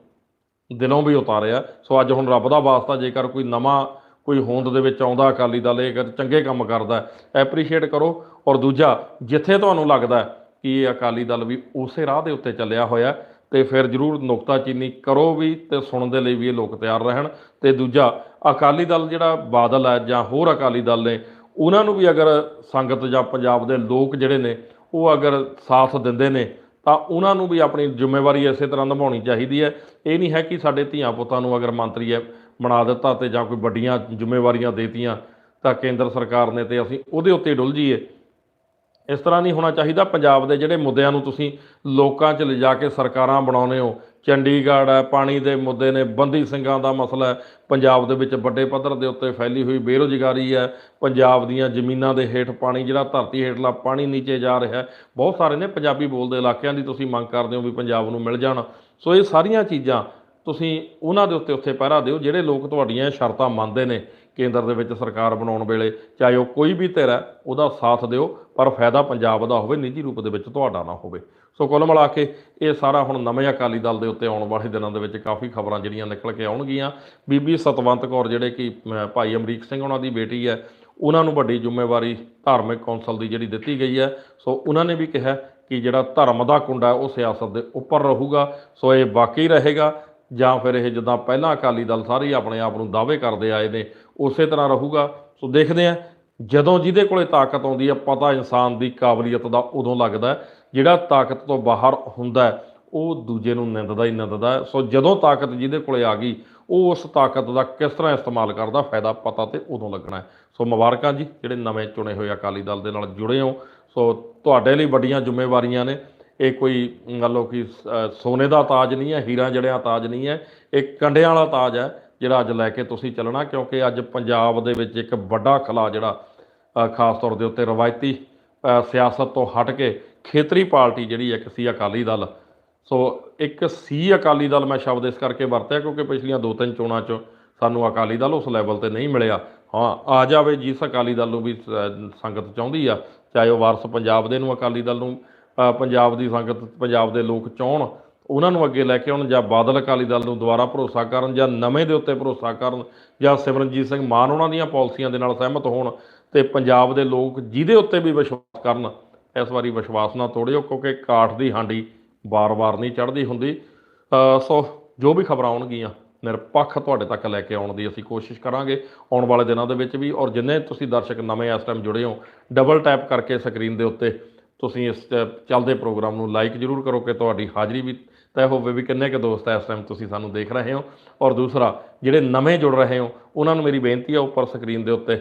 ਦਿਲੋਂ ਵੀ ਉਤਾਰਿਆ। ਸੋ ਅੱਜ ਹੁਣ ਰੱਬ ਦਾ ਵਾਸਤਾ, ਜੇਕਰ ਕੋਈ ਨਵਾਂ ਕੋਈ ਹੋਂਦ ਦੇ ਵਿੱਚ ਆਉਂਦਾ, ਅਕਾਲੀ ਦਲ ਇਹ ਅਗਰ ਚੰਗੇ ਕੰਮ ਕਰਦਾ ਐਪਰੀਸ਼ੀਏਟ ਕਰੋ। ਔਰ ਦੂਜਾ, ਜਿੱਥੇ ਤੁਹਾਨੂੰ ਲੱਗਦਾ ਕਿ ਇਹ ਅਕਾਲੀ ਦਲ ਵੀ ਉਸੇ ਰਾਹ ਦੇ ਉੱਤੇ ਚੱਲਿਆ ਹੋਇਆ ਤੇ ਫਿਰ ਜ਼ਰੂਰ ਨੁਕਤਾਚੀਨੀ ਕਰੋ ਵੀ ਤੇ ਸੁਣਨ ਦੇ ਲਈ ਵੀ ਇਹ ਲੋਕ ਤਿਆਰ ਰਹਿਣ। ਤੇ ਦੂਜਾ, ਅਕਾਲੀ ਦਲ ਜਿਹੜਾ ਬਾਦਲ ਹੈ ਜਾਂ ਹੋਰ ਅਕਾਲੀ ਦਲ ਨੇ, ਉਹਨਾਂ ਨੂੰ ਵੀ ਅਗਰ ਸੰਗਤ ਜਾਂ ਪੰਜਾਬ ਦੇ ਲੋਕ ਜਿਹੜੇ ਨੇ, ਉਹ ਅਗਰ ਸਾਥ ਦਿੰਦੇ ਨੇ, ਤਾਂ ਉਹਨਾਂ ਨੂੰ ਵੀ ਆਪਣੀ ਜ਼ਿੰਮੇਵਾਰੀ ਇਸੇ ਤਰ੍ਹਾਂ ਨਿਭਾਉਣੀ ਚਾਹੀਦੀ ਹੈ। ਇਹ ਨਹੀਂ ਹੈ ਕਿ ਸਾਡੇ ਧੀਆਂ ਪੁੱਤਾਂ ਨੂੰ ਅਗਰ ਮੰਤਰੀ ਹੈ ਬਣਾ ਦਿੱਤਾ ਤੇ ਜਾਂ ਕੋਈ ਵੱਡੀਆਂ ਜ਼ਿੰਮੇਵਾਰੀਆਂ ਦੇਤੀਆਂ, ਤਾਂ ਕੇਂਦਰ ਸਰਕਾਰ ਨੇ ਤੇ ਅਸੀਂ ਉਹਦੇ ਉੱਤੇ ਡੁੱਲ ਜਾਈਏ। ਇਸ ਤਰ੍ਹਾਂ ਨਹੀਂ ਹੋਣਾ ਚਾਹੀਦਾ। ਪੰਜਾਬ ਦੇ ਜਿਹੜੇ ਮੁੱਦਿਆਂ ਨੂੰ ਤੁਸੀਂ ਲੋਕਾਂ 'ਚ ਲਿਜਾ ਕੇ ਸਰਕਾਰਾਂ ਬਣਾਉਨੇ ਹੋ, ਚੰਡੀਗੜ੍ਹ ਹੈ, ਪਾਣੀ ਦੇ ਮੁੱਦੇ ਨੇ, ਬੰਦੀ ਸਿੰਘਾਂ ਦਾ ਮਸਲਾ ਹੈ, ਪੰਜਾਬ ਦੇ ਵਿੱਚ ਵੱਡੇ ਪੱਧਰ ਦੇ ਉੱਤੇ ਫੈਲੀ ਹੋਈ ਬੇਰੁਜ਼ਗਾਰੀ ਹੈ, ਪੰਜਾਬ ਦੀਆਂ ਜ਼ਮੀਨਾਂ ਦੇ ਹੇਠ ਪਾਣੀ, ਜਿਹੜਾ ਧਰਤੀ ਹੇਠਲਾ ਪਾਣੀ ਨੀਚੇ ਜਾ ਰਿਹਾ ਬਹੁਤ ਸਾਰੇ ਨੇ ਪੰਜਾਬੀ ਬੋਲਦੇ, ਇਲਾਕਿਆਂ ਦੀ ਤੁਸੀਂ ਮੰਗ ਕਰਦੇ ਹੋ ਵੀ ਪੰਜਾਬ ਨੂੰ ਮਿਲ ਜਾਣ। ਸੋ ਇਹ ਸਾਰੀਆਂ ਚੀਜ਼ਾਂ ਤੁਸੀਂ ਉਹਨਾਂ ਦੇ ਉੱਤੇ ਉੱਥੇ ਪਹਿਰਾ ਦਿਓ ਜਿਹੜੇ ਲੋਕ ਤੁਹਾਡੀਆਂ ਸ਼ਰਤਾਂ ਮੰਨਦੇ ਨੇ ਕੇਂਦਰ ਦੇ ਵਿੱਚ ਸਰਕਾਰ ਬਣਾਉਣ ਵੇਲੇ, ਚਾਹੇ ਉਹ ਕੋਈ ਵੀ ਧਿਰ ਹੈ, ਉਹਦਾ ਸਾਥ ਦਿਓ, ਪਰ ਫਾਇਦਾ ਪੰਜਾਬ ਦਾ ਹੋਵੇ, ਨਿੱਜੀ ਰੂਪ ਦੇ ਵਿੱਚ ਤੁਹਾਡਾ ਨਾ ਹੋਵੇ। ਸੋ ਕੁੱਲ ਮਿਲਾ ਕੇ ਇਹ ਸਾਰਾ ਹੁਣ ਨਵੇਂ ਅਕਾਲੀ ਦਲ ਦੇ ਉੱਤੇ ਆਉਣ ਵਾਲੇ ਦਿਨਾਂ ਦੇ ਵਿੱਚ ਕਾਫੀ ਖਬਰਾਂ ਜਿਹੜੀਆਂ ਨਿਕਲ ਕੇ ਆਉਣਗੀਆਂ। ਬੀਬੀ ਸਤਵੰਤ ਕੌਰ ਜਿਹੜੇ ਕਿ ਭਾਈ ਅਮਰੀਕ ਸਿੰਘ ਉਹਨਾਂ ਦੀ ਬੇਟੀ ਹੈ, ਉਹਨਾਂ ਨੂੰ ਵੱਡੀ ਜ਼ਿੰਮੇਵਾਰੀ ਧਾਰਮਿਕ ਕੌਂਸਲ ਦੀ ਜਿਹੜੀ ਦਿੱਤੀ ਗਈ ਹੈ। ਸੋ ਉਹਨਾਂ ਨੇ ਵੀ ਕਿਹਾ ਕਿ ਜਿਹੜਾ ਧਰਮ ਦਾ ਕੁੰਡਾ ਹੈ, ਉਹ ਸਿਆਸਤ ਦੇ ਉੱਪਰ ਰਹੂਗਾ। ਸੋ ਇਹ ਬਾਕੀ ਰਹੇਗਾ। ਜਾਂ ਫਿਰ ਇਹ ਜਿੱਦਾਂ ਪਹਿਲਾਂ ਅਕਾਲੀ ਦਲ ਸਾਰੇ ਆਪਣੇ ਆਪ ਨੂੰ ਦਾਅਵੇ ਕਰਦੇ ਆਏ ਨੇ, ਉਸੇ ਤਰ੍ਹਾਂ ਰਹੂਗਾ। ਸੋ ਦੇਖਦੇ ਆ ਜਦੋਂ ਜਿਹਦੇ ਕੋਲੇ ਤਾਕਤ ਆਉਂਦੀ ਹੈ ਪਤਾ ਇਨਸਾਨ ਦੀ ਕਾਬਲੀਅਤ ਦਾ ਉਦੋਂ ਲੱਗਦਾ ਜਿਹੜਾ ਤਾਕਤ ਤੋਂ ਬਾਹਰ ਹੁੰਦਾ ਉਹ ਦੂਜੇ ਨੂੰ ਨਿੰਦਦਾ ਹੀ ਨਿੰਦਦਾ ਸੋ ਜਦੋਂ ਤਾਕਤ ਜਿਹਦੇ ਕੋਲੇ ਆ ਗਈ, ਉਹ ਉਸ ਤਾਕਤ ਦਾ ਕਿਸ ਤਰ੍ਹਾਂ ਇਸਤੇਮਾਲ ਕਰਦਾ, ਫਾਇਦਾ ਪਤਾ ਤੇ ਉਦੋਂ ਲੱਗਣਾ ਸੋ ਮੁਬਾਰਕਾਂ ਜੀ, ਜਿਹੜੇ ਨਵੇਂ ਚੁਣੇ ਹੋਏ ਅਕਾਲੀ ਦਲ ਦੇ ਨਾਲ ਜੁੜੇ ਹੋ। ਸੋ ਤੁਹਾਡੇ ਲਈ ਵੱਡੀਆਂ ਜ਼ਿੰਮੇਵਾਰੀਆਂ ਨੇ। ਇਹ ਕੋਈ ਮੰਨ ਲਓ ਕਿ ਸੋਨੇ ਦਾ ਤਾਜ ਨਹੀਂ ਹੈ, ਹੀਰਾ ਜੜਿਆ ਤਾਜ ਨਹੀਂ ਹੈ, ਇਹ ਕੰਡਿਆਂ ਵਾਲਾ ਤਾਜ ਹੈ, ਜਿਹੜਾ ਅੱਜ ਲੈ ਕੇ ਤੁਸੀਂ ਚੱਲਣਾ, ਕਿਉਂਕਿ ਅੱਜ ਪੰਜਾਬ ਦੇ ਵਿੱਚ ਇੱਕ ਵੱਡਾ ਖਲਾ ਜਿਹੜਾ ਖਾਸ ਤੌਰ ਦੇ ਉੱਤੇ ਰਵਾਇਤੀ ਸਿਆਸਤ ਤੋਂ ਹਟ ਕੇ ਖੇਤਰੀ ਪਾਰਟੀ ਜਿਹੜੀ ਇੱਕ ਸੀ ਅਕਾਲੀ ਦਲ। ਸੋ ਇੱਕ ਸੀ ਅਕਾਲੀ ਦਲ ਮੈਂ ਸ਼ਬਦ ਇਸ ਕਰਕੇ ਵਰਤਿਆ ਕਿਉਂਕਿ ਪਿਛਲੀਆਂ ਦੋ ਤਿੰਨ ਚੋਣਾਂ 'ਚ ਸਾਨੂੰ ਅਕਾਲੀ ਦਲ ਉਸ ਲੈਵਲ ਤੇ ਨਹੀਂ ਮਿਲਿਆ। ਹਾਂ, ਆ ਜਾਵੇ ਜਿਸ ਅਕਾਲੀ ਦਲ ਨੂੰ ਵੀ ਸੰਗਤ ਚਾਹੁੰਦੀ ਆ, ਚਾਹੇ ਉਹ ਵਾਰਸ ਪੰਜਾਬ ਦੇ ਨੂੰ ਅਕਾਲੀ ਦਲ ਨੂੰ ਪੰਜਾਬ ਦੀ ਸੰਗਤ, ਪੰਜਾਬ ਦੇ ਲੋਕ ਚਾਹਣ ਉਹਨਾਂ ਨੂੰ ਅੱਗੇ ਲੈ ਕੇ ਆਉਣ ਜਾਂ ਬਾਦਲ ਅਕਾਲੀ ਦਲ ਨੂੰ ਦੁਬਾਰਾ ਭਰੋਸਾ ਕਰਨ ਜਾਂ ਨਵੇਂ ਦੇ ਉੱਤੇ ਭਰੋਸਾ ਕਰਨ ਜਾਂ ਸਿਮਰਨਜੀਤ ਸਿੰਘ ਮਾਨ ਉਹਨਾਂ ਦੀਆਂ ਪਾਲਿਸੀਆਂ ਦੇ ਨਾਲ ਸਹਿਮਤ ਹੋਣ ਤੇ ਪੰਜਾਬ ਦੇ ਲੋਕ ਜਿਹਦੇ ਉੱਤੇ ਵੀ ਵਿਸ਼ਵਾਸ ਕਰਨ, ਇਸ ਵਾਰੀ ਵਿਸ਼ਵਾਸ ਨਾ ਤੋੜਿਓ ਕਿਉਂਕਿ ਕਾਠ ਦੀ ਹਾਂਡੀ ਵਾਰ ਵਾਰ ਨਹੀਂ ਚੜ੍ਹਦੀ ਹੁੰਦੀ। ਸੋ ਜੋ ਵੀ ਖਬਰਾਂ ਆਉਣਗੀਆਂ, ਨਿਰਪੱਖ ਤੁਹਾਡੇ ਤੱਕ ਲੈ ਕੇ ਆਉਣ ਦੀ ਅਸੀਂ ਕੋਸ਼ਿਸ਼ ਕਰਾਂਗੇ ਆਉਣ ਵਾਲੇ ਦਿਨਾਂ ਦੇ ਵਿੱਚ ਵੀ। ਔਰ ਜਿੰਨੇ ਤੁਸੀਂ ਦਰਸ਼ਕ ਨਵੇਂ ਇਸ ਟਾਈਮ ਜੁੜੇ ਹੋ ਡਬਲ ਟੈਪ ਕਰਕੇ ਸਕਰੀਨ ਦੇ ਉੱਤੇ ਤੁਸੀਂ ਇਸ ਚੱਲਦੇ ਪ੍ਰੋਗਰਾਮ ਨੂੰ ਲਾਈਕ ਜ਼ਰੂਰ ਕਰੋ ਕਿ ਤੁਹਾਡੀ ਹਾਜ਼ਰੀ ਵੀ ਤੈਅ ਹੋਵੇ ਵੀ ਕਿੰਨੇ ਕੁ ਦੋਸਤ ਇਸ ਟਾਈਮ ਤੁਸੀਂ ਸਾਨੂੰ ਦੇਖ ਰਹੇ ਹੋ। ਔਰ ਦੂਸਰਾ, ਜਿਹੜੇ ਨਵੇਂ ਜੁੜ ਰਹੇ ਹੋ, ਉਹਨਾਂ ਨੂੰ ਮੇਰੀ ਬੇਨਤੀ ਹੈ ਉੱਪਰ ਸਕਰੀਨ ਦੇ ਉੱਤੇ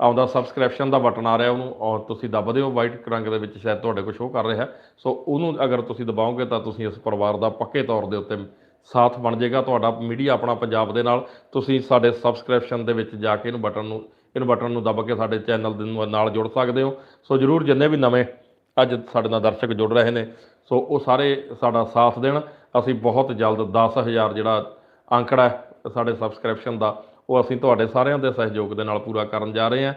ਆਉਂਦਾ ਸਬਸਕ੍ਰਿਪਸ਼ਨ ਦਾ ਬਟਨ ਆ ਰਿਹਾ ਉਹਨੂੰ, ਔਰ ਤੁਸੀਂ ਦੱਬ ਦਿਓ ਵਾਈਟ ਰੰਗ ਦੇ ਵਿੱਚ, ਸ਼ਾਇਦ ਤੁਹਾਡੇ ਕੋਲ ਸ਼ੋਅ ਕਰ ਰਿਹਾ। ਸੋ ਉਹਨੂੰ ਅਗਰ ਤੁਸੀਂ ਦਬਾਓਗੇ ਤਾਂ ਤੁਸੀਂ ਇਸ ਪਰਿਵਾਰ ਦਾ ਪੱਕੇ ਤੌਰ ਦੇ ਉੱਤੇ ਸਾਥ ਬਣ ਜਾਏਗਾ। ਤੁਹਾਡਾ ਮੀਡੀਆ ਆਪਣਾ ਪੰਜਾਬ ਦੇ ਨਾਲ, ਤੁਸੀਂ ਸਾਡੇ ਸਬਸਕ੍ਰਿਪਸ਼ਨ ਦੇ ਵਿੱਚ ਜਾ ਕੇ ਇਹਨੂੰ ਬਟਨ ਨੂੰ ਇਹਨੂੰ ਬਟਨ ਨੂੰ ਦਬ ਕੇ ਸਾਡੇ ਚੈਨਲ ਦੇ ਨਾਲ ਜੁੜ ਸਕਦੇ ਹੋ। ਸੋ ਜਰੂਰ ਜਿੰਨੇ ਵੀ ਨਵੇਂ ਅੱਜ ਸਾਡੇ ਨਾਲ ਦਰਸ਼ਕ ਜੁੜ ਰਹੇ ਨੇ, ਸੋ ਉਹ ਸਾਰੇ ਸਾਡਾ ਸਾਥ ਦੇਣ। ਅਸੀਂ ਬਹੁਤ ਜਲਦ 10000 ਜਿਹੜਾ ਅੰਕੜਾ ਸਾਡੇ ਸਬਸਕ੍ਰਿਪਸ਼ਨ ਦਾ, ਉਹ ਅਸੀਂ ਤੁਹਾਡੇ ਸਾਰਿਆਂ ਦੇ ਸਹਿਯੋਗ ਦੇ ਨਾਲ ਪੂਰਾ ਕਰਨ ਜਾ ਰਹੇ ਹਾਂ।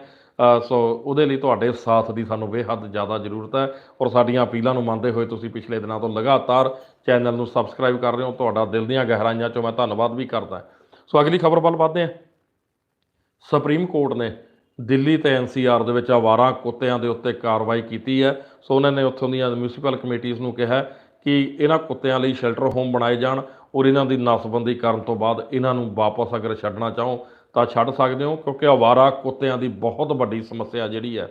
ਸੋ ਉਹਦੇ ਲਈ ਤੁਹਾਡੇ ਸਾਥ ਦੀ ਸਾਨੂੰ ਬੇਹੱਦ ਜ਼ਿਆਦਾ ਜ਼ਰੂਰਤ ਹੈ ਔਰ ਸਾਡੀਆਂ ਅਪੀਲਾਂ ਨੂੰ ਮੰਨਦੇ ਹੋਏ ਤੁਸੀਂ ਪਿਛਲੇ ਦਿਨਾਂ ਤੋਂ ਲਗਾਤਾਰ ਚੈਨਲ ਨੂੰ ਸਬਸਕ੍ਰਾਈਬ ਕਰ ਰਹੇ ਹੋ। ਤੁਹਾਡਾ ਦਿਲ ਦੀਆਂ ਗਹਿਰਾਈਆਂ ਚੋਂ ਮੈਂ ਧੰਨਵਾਦ ਵੀ ਕਰਦਾ। ਸੋ ਅਗਲੀ ਖਬਰ ਵੱਲ ਵਧਦੇ ਹਾਂ। ਸੁਪਰੀਮ ਕੋਰਟ ਨੇ ਦਿੱਲੀ ਤੇ ਐਨਸੀਆਰ ਦੇ ਵਿੱਚ ਆਵਾਰਾ ਕੁੱਤਿਆਂ ਦੇ ਉੱਤੇ ਕਾਰਵਾਈ ਕੀਤੀ ਹੈ। ਸੋ ਉਹਨਾਂ ਨੇ ਉੱਥੋਂ ਦੀਆਂ ਮਿਊਨਿਸਪਲ ਕਮੇਟੀਆਂ ਨੂੰ ਕਿਹਾ ਕਿ ਇਹਨਾਂ ਕੁੱਤਿਆਂ ਲਈ ਸ਼ੈਲਟਰ ਹੋਮ ਬਣਾਏ ਜਾਣ ਔਰ ਇਹਨਾਂ ਦੀ ਨਸਬੰਦੀ ਕਰਨ ਤੋਂ ਬਾਅਦ ਇਹਨਾਂ ਨੂੰ ਵਾਪਸ ਅਗਰ ਛੱਡਣਾ ਚਾਹੋ ਤਾਂ ਛੱਡ ਸਕਦੇ ਹੋ, ਕਿਉਂਕਿ ਆਵਾਰਾ ਕੁੱਤਿਆਂ ਦੀ ਬਹੁਤ ਵੱਡੀ ਸਮੱਸਿਆ ਜਿਹੜੀ ਹੈ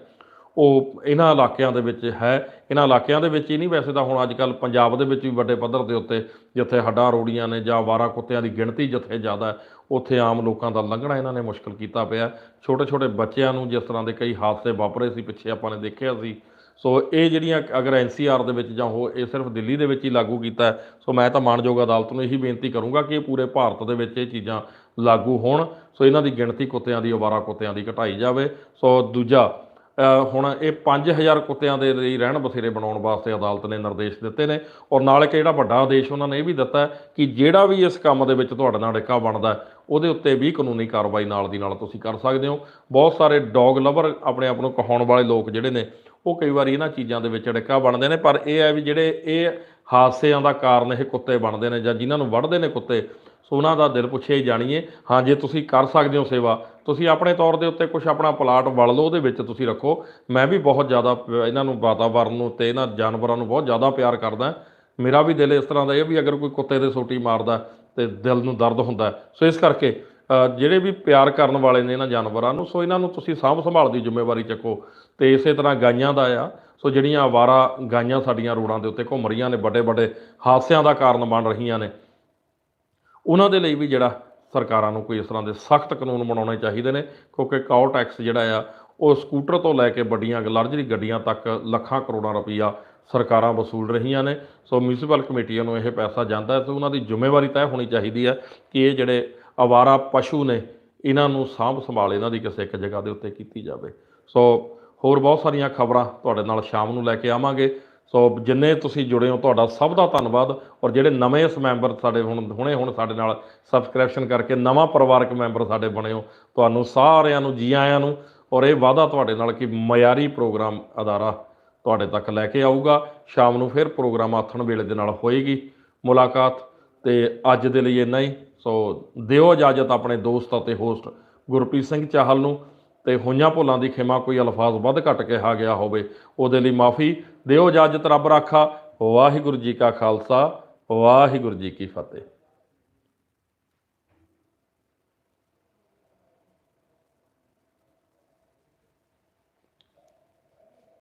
ਉਹ ਇਹਨਾਂ ਇਲਾਕਿਆਂ ਦੇ ਵਿੱਚ ਹੈ। ਇਹਨਾਂ ਇਲਾਕਿਆਂ ਦੇ ਵਿੱਚ ਹੀ ਨਹੀਂ ਵੈਸੇ ਤਾਂ ਹੁਣ ਅੱਜ ਕੱਲ ਪੰਜਾਬ ਦੇ ਵਿੱਚ ਵੀ ਵੱਡੇ ਪੱਧਰ ਦੇ ਉੱਤੇ ਜਿੱਥੇ ਹੱਡਾਂ ਰੋੜੀਆਂ ਨੇ ਜਾਂ ਆਵਾਰਾ ਕੁੱਤਿਆਂ ਦੀ ਗਿਣਤੀ ਜਿੱਥੇ ਜ਼ਿਆਦਾ ਉੱਥੇ ਆਮ ਲੋਕਾਂ ਦਾ ਲੰਘਣਾ ਇਹਨਾਂ ਨੇ ਮੁਸ਼ਕਲ ਕੀਤਾ ਪਿਆ। ਛੋਟੇ ਛੋਟੇ ਬੱਚਿਆਂ ਨੂੰ ਜਿਸ ਤਰ੍ਹਾਂ ਦੇ ਕਈ ਹਾਦਸੇ ਵਾਪਰੇ ਸੀ, ਪਿੱਛੇ ਆਪਾਂ ਨੇ ਦੇਖਿਆ ਸੀ। ਸੋ ਇਹ ਜਿਹੜੀਆਂ ਅਗਰ ਐਨਸੀਆਰ ਦੇ ਵਿੱਚ ਜਾਂ ਹੋ ਇਹ ਸਿਰਫ ਦਿੱਲੀ ਦੇ ਵਿੱਚ ਹੀ ਲਾਗੂ ਕੀਤਾ ਸੋ ਮੈਂ ਤਾਂ ਮਾਣਯੋਗ ਅਦਾਲਤ ਨੂੰ ਇਹੀ ਬੇਨਤੀ ਕਰੂੰਗਾ ਕਿ ਇਹ ਪੂਰੇ ਭਾਰਤ ਦੇ ਵਿੱਚ ਇਹ ਚੀਜ਼ਾਂ ਲਾਗੂ ਹੋਣ। ਸੋ ਇਹਨਾਂ ਦੀ ਗਿਣਤੀ ਕੁੱਤਿਆਂ ਦੀ ਅਵਾਰਾ ਕੁੱਤਿਆਂ ਦੀ ਘਟਾਈ ਜਾਵੇ। ਸੋ ਦੂਜਾ ਹੁਣ ਇਹ 5000 ਕੁੱਤਿਆਂ ਦੇ ਲਈ ਰਹਿਣ ਬਸੇਰੇ ਬਣਾਉਣ ਵਾਸਤੇ ਅਦਾਲਤ ਨੇ ਨਿਰਦੇਸ਼ ਦਿੱਤੇ ਨੇ। ਔਰ ਨਾਲ ਇੱਕ ਜਿਹੜਾ ਵੱਡਾ ਆਦੇਸ਼ ਉਹਨਾਂ ਨੇ ਇਹ ਵੀ ਦਿੱਤਾ ਕਿ ਜਿਹੜਾ ਵੀ ਇਸ ਕੰਮ ਦੇ ਵਿੱਚ ਤੁਹਾਡੇ ਨਾਲ ਡਿੱਕਾ ਬਣਦਾ, ਉਹਦੇ ਉੱਤੇ ਵੀ ਕਾਨੂੰਨੀ ਕਾਰਵਾਈ ਨਾਲ ਦੀ ਨਾਲ ਤੁਸੀਂ ਕਰ ਸਕਦੇ ਹੋ। ਬਹੁਤ ਸਾਰੇ ਡੌਗ ਲਵਰ ਆਪਣੇ ਆਪ ਨੂੰ ਕਹਾਉਣ ਵਾਲੇ ਲੋਕ ਜਿਹੜੇ ਨੇ ਉਹ ਕਈ ਵਾਰੀ ਇਹਨਾਂ ਚੀਜ਼ਾਂ ਦੇ ਵਿੱਚ ਅੜਿੱਕਾ ਬਣਦੇ ਨੇ, ਪਰ ਇਹ ਹੈ ਵੀ ਜਿਹੜੇ ਇਹ ਹਾਦਸਿਆਂ ਦਾ ਕਾਰਨ ਇਹ ਕੁੱਤੇ ਬਣਦੇ ਨੇ ਜਾਂ ਜਿਨ੍ਹਾਂ ਨੂੰ ਵੜਦੇ ਨੇ ਕੁੱਤੇ, ਸੋ ਉਹਨਾਂ ਦਾ ਦਿਲ ਪੁੱਛਿਆ ਹੀ ਜਾਣੀਏ ਹਾਂ, ਜੇ ਤੁਸੀਂ ਕਰ ਸਕਦੇ ਹੋ ਸੇਵਾ, ਤੁਸੀਂ ਆਪਣੇ ਤੌਰ ਦੇ ਉੱਤੇ ਕੁਝ ਆਪਣਾ ਪਲਾਟ ਵੜ ਲਓ, ਉਹਦੇ ਵਿੱਚ ਤੁਸੀਂ ਰੱਖੋ। ਮੈਂ ਵੀ ਬਹੁਤ ਜ਼ਿਆਦਾ ਇਹਨਾਂ ਨੂੰ ਵਾਤਾਵਰਨ ਨੂੰ ਤੇ ਇਹਨਾਂ ਜਾਨਵਰਾਂ ਨੂੰ ਬਹੁਤ ਜ਼ਿਆਦਾ ਪਿਆਰ ਕਰਦਾ। ਮੇਰਾ ਵੀ ਦਿਲ ਇਸ ਤਰ੍ਹਾਂ ਦਾ ਇਹ ਵੀ ਅਗਰ ਕੋਈ ਕੁੱਤੇ ਦੇ ਸੋਟੀ ਮਾਰਦਾ ਤੇ ਦਿਲ ਨੂੰ ਦਰਦ ਹੁੰਦਾ। ਸੋ ਇਸ ਕਰਕੇ ਜਿਹੜੇ ਵੀ ਪਿਆਰ ਕਰਨ ਵਾਲੇ ਨੇ ਇਹਨਾਂ ਜਾਨਵਰਾਂ ਨੂੰ, ਸੋ ਇਹਨਾਂ ਨੂੰ ਤੁਸੀਂ ਸਾਂਭ ਸੰਭਾਲ ਦੀ ਜ਼ਿੰਮੇਵਾਰੀ ਚੱਕੋ। ਤੇ ਇਸੇ ਤਰ੍ਹਾਂ ਗਾਈਆਂ ਦਾ ਆ। ਸੋ ਜਿਹੜੀਆਂ ਆਵਾਰਾ ਗਾਈਆਂ ਸਾਡੀਆਂ ਰੋਡਾਂ ਦੇ ਉੱਤੇ ਘੁੰਮ ਰਹੀਆਂ ਨੇ, ਵੱਡੇ ਵੱਡੇ ਹਾਦਸਿਆਂ ਦਾ ਕਾਰਨ ਬਣ ਰਹੀਆਂ ਨੇ। ਉਹਨਾਂ ਦੇ ਲਈ ਵੀ ਜਿਹੜਾ ਸਰਕਾਰਾਂ ਨੂੰ ਕੋਈ ਇਸ ਤਰ੍ਹਾਂ ਦੇ ਸਖਤ ਕਾਨੂੰਨ ਬਣਾਉਣੇ ਚਾਹੀਦੇ ਨੇ, ਕਿਉਂਕਿ ਕਾਉ ਟੈਕਸ ਜਿਹੜਾ ਆ, ਉਹ ਸਕੂਟਰ ਤੋਂ ਲੈ ਕੇ ਵੱਡੀਆਂ, ਲਾਰਜਰੀ ਗੱਡੀਆਂ ਤੱਕ ਲੱਖਾਂ ਕਰੋੜਾਂ ਰੁਪਈਆ ਸਰਕਾਰਾਂ ਵਸੂਲ ਰਹੀਆਂ ਨੇ। ਸੋ ਮਿਊਨਿਸਪਲ ਕਮੇਟੀਆਂ ਨੂੰ ਇਹ ਪੈਸਾ ਜਾਂਦਾ ਹੈ ਤੇ ਉਹਨਾਂ ਦੀ ਜ਼ਿੰਮੇਵਾਰੀ ਤੈਅ ਹੋਣੀ ਚਾਹੀਦੀ ਹੈ ਕਿ ਇਹ ਜਿਹੜੇ ਆਵਾਰਾ ਪਸ਼ੂ ਨੇ, ਇਹਨਾਂ ਨੂੰ ਸਾਂਭ ਸੰਭਾਲ ਇਹਨਾਂ ਦੀ ਕਿਸੇ ਇੱਕ ਜਗ੍ਹਾ ਦੇ ਉੱਤੇ ਕੀਤੀ ਜਾਵੇ। ਸੋ ਹੋਰ ਬਹੁਤ ਸਾਰੀਆਂ ਖਬਰਾਂ ਤੁਹਾਡੇ ਨਾਲ ਸ਼ਾਮ ਨੂੰ ਲੈ ਕੇ ਆਵਾਂਗੇ। ਸੋ ਜਿੰਨੇ ਤੁਸੀਂ ਜੁੜੇ ਹੋ, ਤੁਹਾਡਾ ਸਭ ਦਾ ਧੰਨਵਾਦ। ਔਰ ਜਿਹੜੇ ਨਵੇਂ ਇਸ ਮੈਂਬਰ ਸਾਡੇ ਹੁਣ ਹੁਣੇ ਹੁਣ ਸਾਡੇ ਨਾਲ ਸਬਸਕ੍ਰਿਪਸ਼ਨ ਕਰਕੇ ਨਵਾਂ ਪਰਿਵਾਰਕ ਮੈਂਬਰ ਸਾਡੇ ਬਣੇ ਹੋ, ਤੁਹਾਨੂੰ ਸਾਰਿਆਂ ਨੂੰ, ਜੀ ਆਇਆਂ ਨੂੰ, ਔਰ ਇਹ ਵਾਅਦਾ ਤੁਹਾਡੇ ਨਾਲ ਕਿ ਮਿਆਰੀ ਪ੍ਰੋਗਰਾਮ ਅਦਾਰਾ ਤੁਹਾਡੇ ਤੱਕ ਲੈ ਕੇ ਆਊਗਾ। ਸ਼ਾਮ ਨੂੰ ਫਿਰ ਪ੍ਰੋਗਰਾਮ ਆਥਣ ਵੇਲੇ ਦੇ ਨਾਲ ਹੋਏਗੀ ਮੁਲਾਕਾਤ ਤੇ ਅੱਜ ਦੇ ਲਈ ਇੰਨਾ ਹੀ। ਸੋ ਦਿਓ ਇਜਾਜ਼ਤ ਆਪਣੇ ਦੋਸਤ ਅਤੇ ਹੋਸਟ ਗੁਰਪ੍ਰੀਤ ਸਿੰਘ ਚਾਹਲ ਨੂੰ। ਤੇ ਹੋਈਆਂ ਭੁੱਲਾਂ ਦੀ ਖਿਮਾ ਕੋਈ ਅਲਫਾਜ਼ ਵੱਧ ਘੱਟ ਕਿਹਾ ਗਿਆ ਹੋਵੇ। ਉਹਦੇ ਲਈ ਮਾਫੀ ਦਿਓ ਇਜਾਜ਼ਤ ਰੱਬ ਰਾਖਾ। ਵਾਹਿਗੁਰੂ ਜੀ ਕਾ ਖਾਲਸਾ, ਵਾਹਿਗੁਰੂ ਜੀ ਕੀ ਫਤਿਹ।